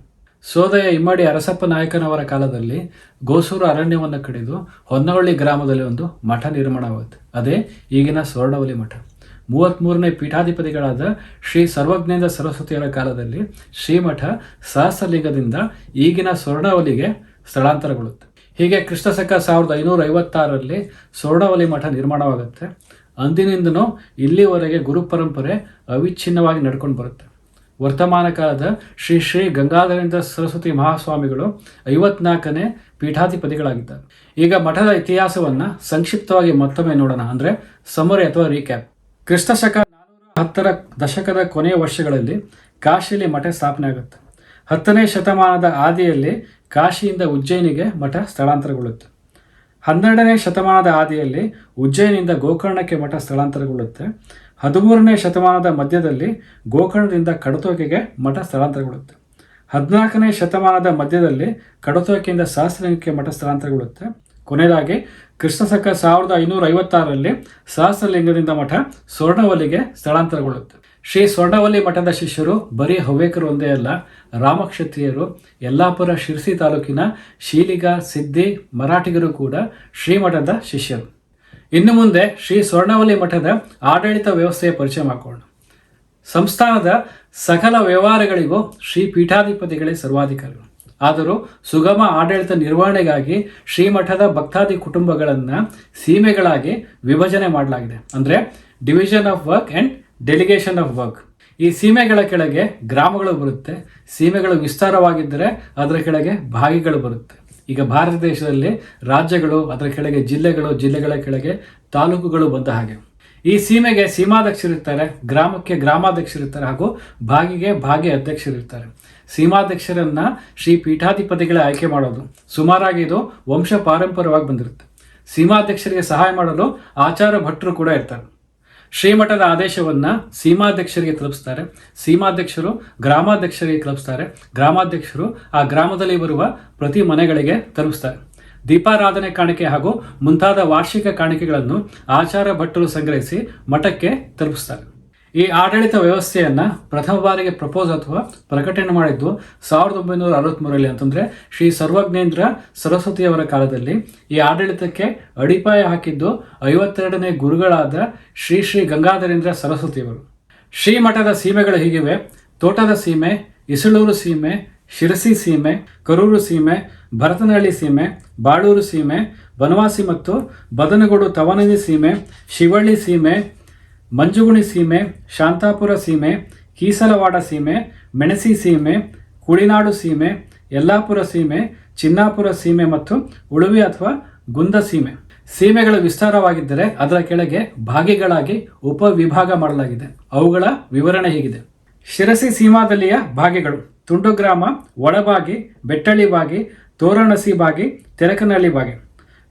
ಸೋದಯ ಇಮ್ಮಡಿ ಅರಸಪ್ಪ ನಾಯಕನವರ ಕಾಲದಲ್ಲಿ ಗೋಸೂರು ಅರಣ್ಯವನ್ನು ಕಡಿದು ಹೊನ್ನವಳ್ಳಿ ಗ್ರಾಮದಲ್ಲಿ ಒಂದು ಮಠ ನಿರ್ಮಾಣವಾಗುತ್ತೆ ಅದೇ ಈಗಿನ ಸ್ವರ್ಣವಲಿ ಮಠ. ಮೂವತ್ತ್ಮೂರನೇ ಪೀಠಾಧಿಪತಿಗಳಾದ ಶ್ರೀ ಸರ್ವಜ್ಞೇಂದ್ರ ಸರಸ್ವತಿಯರ ಕಾಲದಲ್ಲಿ ಶ್ರೀಮಠ ಸಹಸ್ರಲಿಂಗದಿಂದ ಈಗಿನ ಸ್ವರ್ಣವಲಿಗೆ ಸ್ಥಳಾಂತರಗೊಳ್ಳುತ್ತೆ. ಹೀಗೆ ಕ್ರಿಸ್ತಶಕ ಸಾವಿರದ ಐನೂರ ಐವತ್ತಾರರಲ್ಲಿ ಸ್ವರ್ಣವಲಿ ಮಠ ನಿರ್ಮಾಣವಾಗುತ್ತೆ. ಅಂದಿನಿಂದನೂ ಇಲ್ಲಿವರೆಗೆ ಗುರು ಪರಂಪರೆ ಅವಿಚ್ಛಿನ್ನವಾಗಿ ನಡ್ಕೊಂಡು ಬರುತ್ತೆ. ವರ್ತಮಾನ ಕಾಲದ ಶ್ರೀ ಶ್ರೀ ಗಂಗಾಧರೇಂದ್ರ ಸರಸ್ವತಿ ಮಹಾಸ್ವಾಮಿಗಳು ಐವತ್ನಾಲ್ಕನೇ ಪೀಠಾಧಿಪತಿಗಳಾಗಿದ್ದಾರೆ. ಈಗ ಮಠದ ಇತಿಹಾಸವನ್ನ ಸಂಕ್ಷಿಪ್ತವಾಗಿ ಮತ್ತೊಮ್ಮೆ ನೋಡೋಣ. ಅಂದ್ರೆ ಸಮರೆ ಅಥವಾ ರೀಕ್ಯಾಪ್ ಕ್ರಿಸ್ತಶಕ ನಾನೂರ ಹತ್ತರ ದಶಕದ ಕೊನೆಯ ವರ್ಷಗಳಲ್ಲಿ ಕಾಶಿಯಲ್ಲಿ ಮಠ ಸ್ಥಾಪನೆ ಆಗುತ್ತೆ. ಹತ್ತನೇ ಶತಮಾನದ ಆದಿಯಲ್ಲಿ ಕಾಶಿಯಿಂದ ಉಜ್ಜಯಿನಿಗೆ ಮಠ ಸ್ಥಳಾಂತರಗೊಳ್ಳುತ್ತೆ. ಹನ್ನೆರಡನೇ ಶತಮಾನದ ಆದಿಯಲ್ಲಿ ಉಜ್ಜಯಿನಿಂದ ಗೋಕರ್ಣಕ್ಕೆ ಮಠ ಸ್ಥಳಾಂತರಗೊಳ್ಳುತ್ತೆ. ಹದಿಮೂರನೇ ಶತಮಾನದ ಮಧ್ಯದಲ್ಲಿ ಗೋಕರ್ಣದಿಂದ ಕಡತೋಕೆಗೆ ಮಠ ಸ್ಥಳಾಂತರಗೊಳ್ಳುತ್ತೆ. ಹದಿನಾಲ್ಕನೇ ಶತಮಾನದ ಮಧ್ಯದಲ್ಲಿ ಕಡತೋಕೆಯಿಂದ ಸಹಸ್ರಲಿಂಗಕ್ಕೆ ಮಠ ಸ್ಥಳಾಂತರಗೊಳ್ಳುತ್ತೆ. ಕೊನೆಯದಾಗಿ ಕ್ರಿಸ್ತಶಕ ಸಾವಿರದ ಐನೂರ ಐವತ್ತಾರರಲ್ಲಿ ಸಹಸ್ರಲಿಂಗದಿಂದ ಮಠ ಸ್ವರ್ಣವಲ್ಲಿಗೆ ಸ್ಥಳಾಂತರಗೊಳ್ಳುತ್ತೆ. ಶ್ರೀ ಸ್ವರ್ಣವಲ್ಲಿ ಮಠದ ಶಿಷ್ಯರು ಬರೀ ಹವ್ಯಕರು ಒಂದೇ ಅಲ್ಲ, ರಾಮಕ್ಷತ್ರಿಯರು, ಯಲ್ಲಾಪುರ, ಶಿರಸಿ ತಾಲೂಕಿನ ಶೀಲಿಗ, ಸಿದ್ದಿ, ಮರಾಠಿಗರು ಕೂಡ ಶ್ರೀಮಠದ ಶಿಷ್ಯರು. ಇನ್ನು ಮುಂದೆ ಶ್ರೀ ಸ್ವರ್ಣವಲಿ ಮಠದ ಆಡಳಿತ ವ್ಯವಸ್ಥೆಯ ಪರಿಚಯ ಮಾಡಿಕೊಳ್ಳೋಣ. ಸಂಸ್ಥಾನದ ಸಕಲ ವ್ಯವಹಾರಗಳಿಗೂ ಶ್ರೀ ಪೀಠಾಧಿಪತಿಗಳೇ ಸರ್ವಾಧಿಕಾರಿಗಳು. ಆದರೂ ಸುಗಮ ಆಡಳಿತ ನಿರ್ವಹಣೆಗಾಗಿ ಶ್ರೀಮಠದ ಭಕ್ತಾದಿ ಕುಟುಂಬಗಳನ್ನು ಸೀಮೆಗಳಾಗಿ ವಿಭಜನೆ ಮಾಡಲಾಗಿದೆ. ಅಂದರೆ division of work and delegation of work ಈ ಸೀಮೆಗಳ ಕೆಳಗೆ ಗ್ರಾಮಗಳು ಬರುತ್ತೆ. ಸೀಮೆಗಳು ವಿಸ್ತಾರವಾಗಿದ್ದರೆ ಅದರ ಕೆಳಗೆ ಭಾಗಿಗಳು ಬರುತ್ತೆ. ಈಗ ಭಾರತ ದೇಶದಲ್ಲಿ ರಾಜ್ಯಗಳು, ಅದರ ಕೆಳಗೆ ಜಿಲ್ಲೆಗಳು, ಜಿಲ್ಲೆಗಳ ಕೆಳಗೆ ತಾಲೂಕುಗಳು ಬಂದ ಹಾಗೆ. ಈ ಸೀಮೆಗೆ ಸೀಮಾಧ್ಯಕ್ಷರಿರ್ತಾರೆ ಗ್ರಾಮಕ್ಕೆ ಗ್ರಾಮಾಧ್ಯಕ್ಷರಿರ್ತಾರೆ ಹಾಗೂ ಭಾಗಿಗೆ ಭಾಗಿ ಅಧ್ಯಕ್ಷರಿರ್ತಾರೆ ಸೀಮಾಧ್ಯಕ್ಷರನ್ನ ಶ್ರೀ ಪೀಠಾಧಿಪತಿಗಳೇ ಆಯ್ಕೆ ಮಾಡೋದು. ಸುಮಾರಾಗಿ ಇದು ವಂಶ ಪಾರಂಪರ್ಯವಾಗಿ ಬಂದಿರುತ್ತೆ. ಸೀಮಾಧ್ಯಕ್ಷರಿಗೆ ಸಹಾಯ ಮಾಡಲು ಆಚಾರ ಭಟ್ರು ಕೂಡ ಇರ್ತಾರೆ. ಶ್ರೀಮಠದ ಆದೇಶವನ್ನ ಸೀಮಾಧ್ಯಕ್ಷರಿಗೆ ತಲುಪಿಸ್ತಾರೆ. ಸೀಮಾಧ್ಯಕ್ಷರು ಗ್ರಾಮಾಧ್ಯಕ್ಷರಿಗೆ ತಲುಪಿಸ್ತಾರೆ. ಗ್ರಾಮಾಧ್ಯಕ್ಷರು ಆ ಗ್ರಾಮದಲ್ಲಿ ಬರುವ ಪ್ರತಿ ಮನೆಗಳಿಗೆ ತಲುಪಿಸ್ತಾರೆ. ದೀಪಾರಾಧನೆ ಕಾಣಿಕೆ ಹಾಗೂ ಮುಂತಾದ ವಾರ್ಷಿಕ ಕಾಣಿಕೆಗಳನ್ನು ಆಚಾರ ಭಟ್ಟರು ಸಂಗ್ರಹಿಸಿ ಮಠಕ್ಕೆ ತಲುಪಿಸ್ತಾರೆ. ಈ ಆಡಳಿತ ವ್ಯವಸ್ಥೆಯನ್ನ ಪ್ರಥಮ ಬಾರಿಗೆ ಪ್ರಪೋಸ್ ಅಥವಾ ಪ್ರಕಟಣೆ ಮಾಡಿದ್ದು ಸಾವಿರದ ಒಂಬೈನೂರ ಅರವತ್ಮೂರರಲ್ಲಿ. ಅಂತಂದ್ರೆ ಶ್ರೀ ಸರ್ವಜ್ಞೇಂದ್ರ ಸರಸ್ವತಿಯವರ ಕಾಲದಲ್ಲಿ ಈ ಆಡಳಿತಕ್ಕೆ ಅಡಿಪಾಯ ಹಾಕಿದ್ದು ಐವತ್ತೆರಡನೇ ಗುರುಗಳಾದ ಶ್ರೀ ಶ್ರೀ ಗಂಗಾಧರೇಂದ್ರ ಸರಸ್ವತಿಯವರು. ಶ್ರೀ ಮಠದ ಸೀಮೆಗಳು ಹೀಗಿವೆ. ತೋಟದ ಸೀಮೆ, ಇಸಳೂರು ಸೀಮೆ, ಶಿರಸಿ ಸೀಮೆ, ಕರೂರು ಸೀಮೆ, ಭರತನಹಳ್ಳಿ ಸೀಮೆ, ಬಾಳೂರು ಸೀಮೆ, ಬನವಾಸಿ ಮತ್ತು ಬದನಗೋಡು ತವನದಿ ಸೀಮೆ, ಶಿವಳ್ಳಿ ಸೀಮೆ ಮಂಜುಗುಣಿ ಸೀಮೆ, ಶಾಂತಾಪುರ ಸೀಮೆ, ಕೀಸಲವಾಡ ಸೀಮೆ, ಮೆಣಸಿ ಸೀಮೆ ಕುಳಿನಾಡು ಸೀಮೆ, ಯಲ್ಲಾಪುರ ಸೀಮೆ, ಚಿನ್ನಾಪುರ ಸೀಮೆ ಮತ್ತು ಉಳುವಿ ಅಥವಾ ಗುಂದ ಸೀಮೆ. ಸೀಮೆಗಳು ವಿಸ್ತಾರವಾಗಿದ್ದರೆ ಅದರ ಕೆಳಗೆ ಭಾಗಿಗಳಾಗಿ ಉಪವಿಭಾಗ ಮಾಡಲಾಗಿದೆ. ಅವುಗಳ ವಿವರಣೆ ಹೀಗಿದೆ. ಶಿರಸಿ ಸೀಮಾದಲ್ಲಿಯ ಭಾಗಿಗಳು ತುಂಡು ಗ್ರಾಮ ಒಳಬಾಗಿ ಬೆಟ್ಟಳ್ಳಿ ಬಾಗಿ ತೋರಣಸಿ ಬಾಗಿ ತೆರಕನಹಳ್ಳಿ ಬಾಗಿ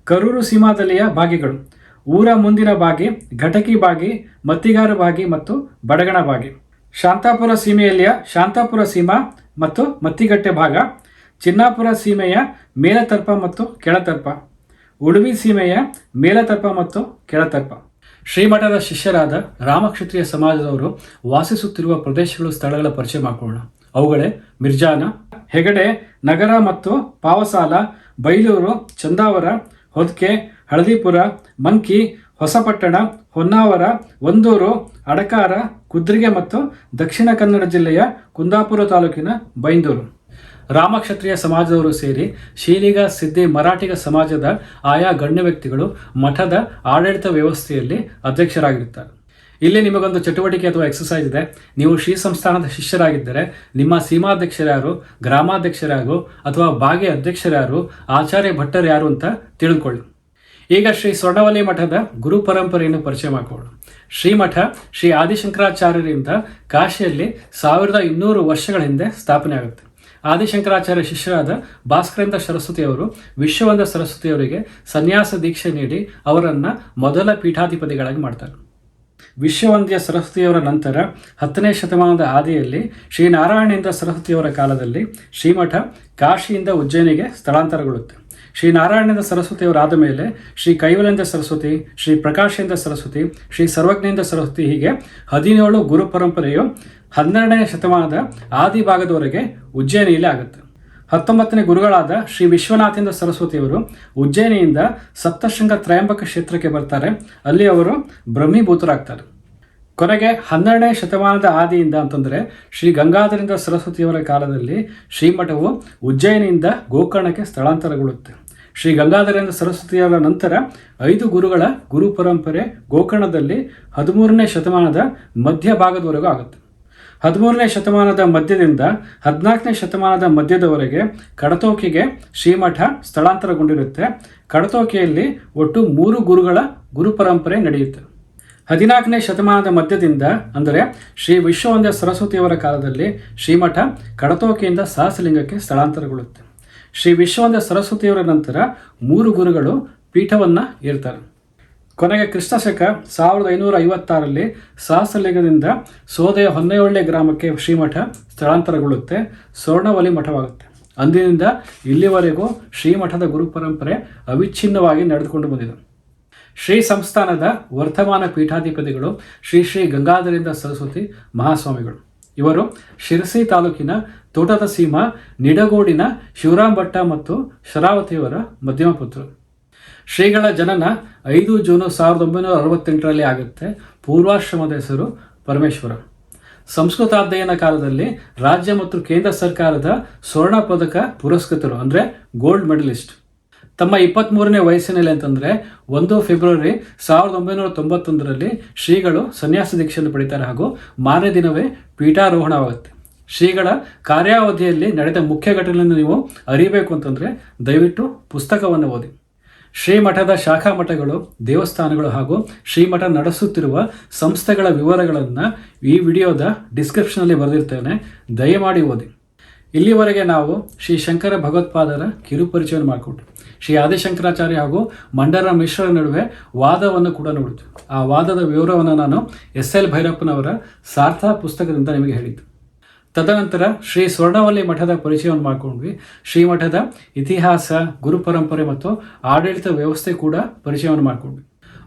ಕರೂರು ಸೀಮಾದಲ್ಲಿಯ ಭಾಗಿಗಳು ಊರ ಮುಂದಿನ ಬಾಗಿ ಘಟಕಿ ಬಾಗಿ ಮತ್ತಿಗಾರ ಬಾಗಿ ಮತ್ತು ಬಡಗಣ ಬಾಗಿ ಶಾಂತಾಪುರ ಸೀಮೆಯಲ್ಲಿಯ ಶಾಂತಾಪುರ ಸೀಮಾ ಮತ್ತು ಮತ್ತಿಗಟ್ಟೆ ಭಾಗ, ಚಿನ್ನಾಪುರ ಸೀಮೆಯ ಮೇಲತರ್ಪ ಮತ್ತು ಕೆಳತರ್ಪ. ಉಡುಪಿ ಸೀಮೆಯ ಮೇಲತರ್ಪ ಮತ್ತು ಕೆಳತರ್ಪ. ಶ್ರೀಮಠದ ಶಿಷ್ಯರಾದ ರಾಮಕ್ಷತ್ರಿಯ ಸಮಾಜದವರು ವಾಸಿಸುತ್ತಿರುವ ಪ್ರದೇಶಗಳು ಸ್ಥಳಗಳ ಪರಿಚಯ ಮಾಡಿಕೊಳ್ಳೋಣ. ಅವುಗಳೇ ಮಿರ್ಜಾನ, ಹೆಗಡೆ, ನಗರ ಮತ್ತು ಪಾವಸಾಲ, ಬೈಲೂರು, ಚಂದಾವರ, ಹೊದ್ಕೆ ಹಳದಿಪುರ, ಮಂಕಿ, ಹೊಸಪಟ್ಟಣ, ಹೊನ್ನಾವರ, ಒಂದೂರು, ಅಡಕಾರ, ಕುದ್ರಿಗೆ ಮತ್ತು ದಕ್ಷಿಣ ಕನ್ನಡ ಜಿಲ್ಲೆಯ ಕುಂದಾಪುರ ತಾಲೂಕಿನ ಬೈಂದೂರು. ರಾಮಕ್ಷತ್ರಿಯ ಸಮಾಜದವರು ಸೇರಿ ಶೀಲಿಗ ಸಿದ್ಧಿ ಮರಾಠಿಗ ಸಮಾಜದ ಆಯಾ ಗಣ್ಯ ವ್ಯಕ್ತಿಗಳು ಮಠದ ಆಡಳಿತ ವ್ಯವಸ್ಥೆಯಲ್ಲಿ ಅಧ್ಯಕ್ಷರಾಗಿರುತ್ತಾರೆ. ಇಲ್ಲಿ ನಿಮಗೊಂದು ಚಟುವಟಿಕೆ ಅಥವಾ ಎಕ್ಸಸೈಸ್ ಇದೆ. ನೀವು ಶ್ರೀ ಸಂಸ್ಥಾನದ ಶಿಷ್ಯರಾಗಿದ್ದರೆ ನಿಮ್ಮ ಸೀಮಾಧ್ಯಕ್ಷರ್ಯಾರು ಗ್ರಾಮಾಧ್ಯಕ್ಷರ್ಯಾರು ಅಥವಾ ಬಾಗೆ ಅಧ್ಯಕ್ಷರ್ಯಾರು ಆಚಾರ್ಯ ಭಟ್ಟರು ಯಾರು ಅಂತ ತಿಳಿದುಕೊಳ್ಳಿ ಈಗ ಶ್ರೀ ಸ್ವರ್ಣವಲಿ ಮಠದ ಗುರು ಪರಂಪರೆಯನ್ನು ಪರಿಚಯ ಮಾಡಿಕೊಳ್ಳೋಣ. ಶ್ರೀಮಠ ಶ್ರೀ ಆದಿಶಂಕರಾಚಾರ್ಯರಿಂದ ಕಾಶಿಯಲ್ಲಿ ಸಾವಿರದ ಇನ್ನೂರು ವರ್ಷಗಳ ಹಿಂದೆ ಸ್ಥಾಪನೆ ಆಗುತ್ತೆ. ಆದಿಶಂಕರಾಚಾರ್ಯ ಶಿಷ್ಯರಾದ ಭಾಸ್ಕರೇಂದ್ರ ಸರಸ್ವತಿಯವರು ವಿಶ್ವವಂದ ಸರಸ್ವತಿಯವರಿಗೆ ಸನ್ಯಾಸ ದೀಕ್ಷೆ ನೀಡಿ ಅವರನ್ನ ಮೊದಲ ಪೀಠಾಧಿಪತಿಗಳಾಗಿ ಮಾಡ್ತಾರೆ. ವಿಶ್ವವಂದ್ಯ ಸರಸ್ವತಿಯವರ ನಂತರ ಹತ್ತನೇ ಶತಮಾನದ ಆದಿಯಲ್ಲಿ ಶ್ರೀನಾರಾಯಣೇಂದ್ರ ಸರಸ್ವತಿಯವರ ಕಾಲದಲ್ಲಿ ಶ್ರೀಮಠ ಕಾಶಿಯಿಂದ ಉಜ್ಜಯಿನಿಗೆ ಸ್ಥಳಾಂತರಗೊಳ್ಳುತ್ತೆ. ಶ್ರೀ ನಾರಾಯಣೇಂದ್ರ ಸರಸ್ವತಿಯವರಾದ ಮೇಲೆ ಶ್ರೀ ಕೈವಲೇಂದ್ರ ಸರಸ್ವತಿ, ಶ್ರೀ ಪ್ರಕಾಶೇಂದ್ರ ಸರಸ್ವತಿ, ಶ್ರೀ ಸರ್ವಜ್ಞೇಂದ್ರ ಸರಸ್ವತಿ, ಹೀಗೆ ಹದಿನೇಳು ಗುರು ಪರಂಪರೆಯು ಹನ್ನೆರಡನೇ ಶತಮಾನದ ಆದಿ ಭಾಗದವರೆಗೆ ಉಜ್ಜಯಿನಿಯಲ್ಲಿ ಆಗುತ್ತೆ. ಹತ್ತೊಂಬತ್ತನೇ ಗುರುಗಳಾದ ಶ್ರೀ ವಿಶ್ವನಾಥೇಂದ್ರ ಸರಸ್ವತಿಯವರು ಉಜ್ಜಯಿನಿಯಿಂದ ಸಪ್ತಶೃಂಗ ತ್ರಯಂಬಕ ಕ್ಷೇತ್ರಕ್ಕೆ ಬರ್ತಾರೆ. ಅಲ್ಲಿ ಅವರು ಬ್ರಹ್ಮೀಭೂತರಾಗ್ತಾರೆ. ಕೊನೆಗೆ ಹನ್ನೆರಡನೇ ಶತಮಾನದ ಆದಿಯಿಂದ ಅಂತಂದರೆ ಶ್ರೀ ಗಂಗಾಧರಿಂದ ಸರಸ್ವತಿಯವರ ಕಾಲದಲ್ಲಿ ಶ್ರೀಮಠವು ಉಜ್ಜಯಿನಿಯಿಂದ ಗೋಕರ್ಣಕ್ಕೆ ಸ್ಥಳಾಂತರಗೊಳ್ಳುತ್ತೆ. ಶ್ರೀ ಗಂಗಾಧರೇಂದ್ರ ಸರಸ್ವತಿಯವರ ನಂತರ ಐದು ಗುರುಗಳ ಗುರು ಪರಂಪರೆ ಗೋಕರ್ಣದಲ್ಲಿ ಹದಿಮೂರನೇ ಶತಮಾನದ ಮಧ್ಯಭಾಗದವರೆಗೂ ಆಗುತ್ತೆ. ಹದಿಮೂರನೇ ಶತಮಾನದ ಮಧ್ಯದಿಂದ ಹದಿನಾಲ್ಕನೇ ಶತಮಾನದ ಮಧ್ಯದವರೆಗೆ ಕಡತೋಕಿಗೆ ಶ್ರೀಮಠ ಸ್ಥಳಾಂತರಗೊಂಡಿರುತ್ತೆ. ಕಡತೋಕಿಯಲ್ಲಿ ಒಟ್ಟು ಮೂರು ಗುರುಗಳ ಗುರು ಪರಂಪರೆ ನಡೆಯುತ್ತೆ. ಹದಿನಾಲ್ಕನೇ ಶತಮಾನದ ಮಧ್ಯದಿಂದ ಅಂದರೆ ಶ್ರೀ ವಿಶ್ವವಂದ್ಯ ಸರಸ್ವತಿಯವರ ಕಾಲದಲ್ಲಿ ಶ್ರೀಮಠ ಕಡತೋಕೆಯಿಂದ ಸಹಸಲಿಂಗಕ್ಕೆ ಸ್ಥಳಾಂತರಗೊಳ್ಳುತ್ತೆ. ಶ್ರೀ ವಿಶ್ವವಂದ್ಯ ಸರಸ್ವತಿಯವರ ನಂತರ ಮೂರು ಗುರುಗಳು ಪೀಠವನ್ನು ಏರ್ತಾರೆ. ಕೊನೆಗೆ ಕ್ರಿಸ್ತಶಕ ಸಾವಿರದ ಐನೂರ ಐವತ್ತಾರಲ್ಲಿ ಸಹಸಲಿಂಗದಿಂದ ಸೋದೆಯ ಹೊನ್ನೆಯೊಳ್ಳೆ ಗ್ರಾಮಕ್ಕೆ ಶ್ರೀಮಠ ಸ್ಥಳಾಂತರಗೊಳ್ಳುತ್ತೆ. ಸ್ವರ್ಣವಲಿ ಮಠವಾಗುತ್ತೆ. ಅಂದಿನಿಂದ ಇಲ್ಲಿವರೆಗೂ ಶ್ರೀಮಠದ ಗುರು ಪರಂಪರೆ ಅವಿಚ್ಛಿನ್ನವಾಗಿ ನಡೆದುಕೊಂಡು ಬಂದಿದೆ. ಶ್ರೀ ಸಂಸ್ಥಾನದ ವರ್ತಮಾನ ಪೀಠಾಧಿಪತಿಗಳು ಶ್ರೀ ಶ್ರೀ ಗಂಗಾಧರೇಂದ್ರ ಸರಸ್ವತಿ ಮಹಾಸ್ವಾಮಿಗಳು. ಇವರು ಶಿರಸಿ ತಾಲೂಕಿನ ತೋಟದ ಸೀಮಾ, ನಿಡಗೋಡಿನ ಶಿವರಾಮ್ ಭಟ್ಟ ಮತ್ತು ಶರಾವತಿಯವರ ಮಧ್ಯಮ ಪುತ್ರರು ಶ್ರೀಗಳ ಜನನ ಐದು ಜೂನ್ ಸಾವಿರದ ಒಂಬೈನೂರ ಅರವತ್ತೆಂಟರಲ್ಲಿ ಆಗುತ್ತೆ. ಪೂರ್ವಾಶ್ರಮದ ಹೆಸರು ಪರಮೇಶ್ವರ. ಸಂಸ್ಕೃತ ಅಧ್ಯಯನ ಕಾಲದಲ್ಲಿ ರಾಜ್ಯ ಮತ್ತು ಕೇಂದ್ರ ಸರ್ಕಾರದ ಸ್ವರ್ಣ ಪದಕ ಪುರಸ್ಕೃತರು, ಅಂದರೆ ಗೋಲ್ಡ್ ಮೆಡಲಿಸ್ಟ್ ತಮ್ಮ ಇಪ್ಪತ್ತ್ಮೂರನೇ ವಯಸ್ಸಿನಲ್ಲಿ ಅಂತಂದ್ರೆ ಒಂದು ಫೆಬ್ರವರಿ ಸಾವಿರದ ಒಂಬೈನೂರ ತೊಂಬತ್ತೊಂದರಲ್ಲಿ ಶ್ರೀಗಳು ಸನ್ಯಾಸ ದೀಕ್ಷೆಯನ್ನು ಪಡಿತಾರೆ ಹಾಗೂ ಮಾರನೇ ದಿನವೇ ಪೀಠಾರೋಹಣವಾಗುತ್ತೆ. ಶ್ರೀಗಳ ಕಾರ್ಯಾವಧಿಯಲ್ಲಿ ನಡೆದ ಮುಖ್ಯ ಘಟನೆಯನ್ನು ನೀವು ಅರಿಬೇಕು ಅಂತಂದರೆ ದಯವಿಟ್ಟು ಪುಸ್ತಕವನ್ನು ಓದಿ. ಶ್ರೀಮಠದ ಶಾಖಾ ಮಠಗಳು, ದೇವಸ್ಥಾನಗಳು ಹಾಗೂ ಶ್ರೀಮಠ ನಡೆಸುತ್ತಿರುವ ಸಂಸ್ಥೆಗಳ ವಿವರಗಳನ್ನು ಈ ವಿಡಿಯೋದ ಡಿಸ್ಕ್ರಿಪ್ಷನಲ್ಲಿ ಬರೆದಿರ್ತೇನೆ. ದಯಮಾಡಿ ಓದಿ. ಇಲ್ಲಿವರೆಗೆ ನಾವು ಶ್ರೀ ಶಂಕರ ಭಗವತ್ಪಾದರ ಕಿರುಪರಿಚಯವನ್ನು ಮಾಡಿಕೊಟ್ಟು ಶ್ರೀ ಆದಿಶಂಕರಾಚಾರ್ಯ ಹಾಗೂ ಮಂಡರ ಮಿಶ್ರರ ನಡುವೆ ವಾದವನ್ನು ಕೂಡ ನೋಡಿತು ಆ ವಾದದ ವಿವರವನ್ನು ನಾನು ಎಸ್ ಎಲ್ ಭೈರಪ್ಪನವರ ಸಾರ್ಥ ಪುಸ್ತಕದಿಂದ ನಿಮಗೆ ಹೇಳಿದ್ದು. ತದನಂತರ ಶ್ರೀ ಸ್ವರ್ಣವಲ್ಲಿ ಮಠದ ಪರಿಚಯವನ್ನು ಮಾಡಿಕೊಂಡ್ವಿ. ಶ್ರೀಮಠದ ಇತಿಹಾಸ, ಗುರು ಪರಂಪರೆ ಮತ್ತು ಆಡಳಿತ ವ್ಯವಸ್ಥೆ ಕೂಡ ಪರಿಚಯವನ್ನು ಮಾಡಿಕೊಂಡ್ವಿ.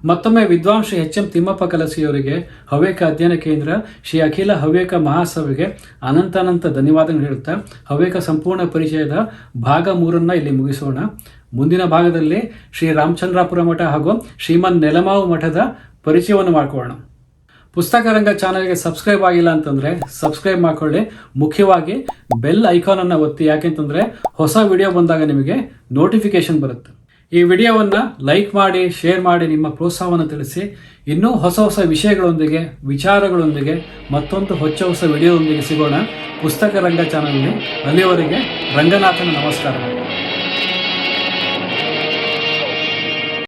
ಮತ್ತೊಮ್ಮೆ ವಿದ್ವಾಂಸ ಎಚ್ ಎಂ ತಿಮ್ಮಪ್ಪ ಕಲಸಿಯವರಿಗೆ ಹವ್ಯಕ ಅಧ್ಯಯನ ಕೇಂದ್ರ ಶ್ರೀ ಅಖಿಲ ಹವ್ಯಕ ಮಹಾಸಭೆಗೆ ಅನಂತಾನಂತ ಧನ್ಯವಾದಗಳು ಹೇಳುತ್ತಾ, ಹವ್ಯಕ ಸಂಪೂರ್ಣ ಪರಿಚಯದ ಭಾಗ ಮೂರನ್ನ ಇಲ್ಲಿ ಮುಗಿಸೋಣ. ಮುಂದಿನ ಭಾಗದಲ್ಲಿ ಶ್ರೀ ರಾಮಚಂದ್ರಾಪುರ ಮಠ ಹಾಗೂ ಶ್ರೀಮನ್ ನೆಲಮಾವು ಮಠದ ಪರಿಚಯವನ್ನು ಮಾಡಿಕೊಳ್ಳೋಣ. ಪುಸ್ತಕ ರಂಗ ಚಾನಲ್ಗೆ ಸಬ್ಸ್ಕ್ರೈಬ್ ಆಗಿಲ್ಲ ಅಂತಂದ್ರೆ ಸಬ್ಸ್ಕ್ರೈಬ್ ಮಾಡ್ಕೊಳ್ಳಿ. ಮುಖ್ಯವಾಗಿ ಬೆಲ್ ಐಕಾನನ್ನು ಒತ್ತಿ. ಯಾಕೆಂತಂದ್ರೆ ಹೊಸ ವಿಡಿಯೋ ಬಂದಾಗ ನಿಮಗೆ ನೋಟಿಫಿಕೇಶನ್ ಬರುತ್ತೆ. ಈ ವಿಡಿಯೋವನ್ನು ಲೈಕ್ ಮಾಡಿ, ಶೇರ್ ಮಾಡಿ, ನಿಮ್ಮ ಪ್ರೋತ್ಸಾಹವನ್ನು ತಿಳಿಸಿ. ಇನ್ನೂ ಹೊಸ ಹೊಸ ವಿಷಯಗಳೊಂದಿಗೆ, ವಿಚಾರಗಳೊಂದಿಗೆ, ಮತ್ತೊಂದು ಹೊಚ್ಚ ಹೊಸ ವಿಡಿಯೋದೊಂದಿಗೆ ಸಿಗೋಣ. ಪುಸ್ತಕ ರಂಗ ಚಾನಲ್ಗೆ. ಅಲ್ಲಿಯವರೆಗೆ ರಂಗನಾಥನ ನಮಸ್ಕಾರ.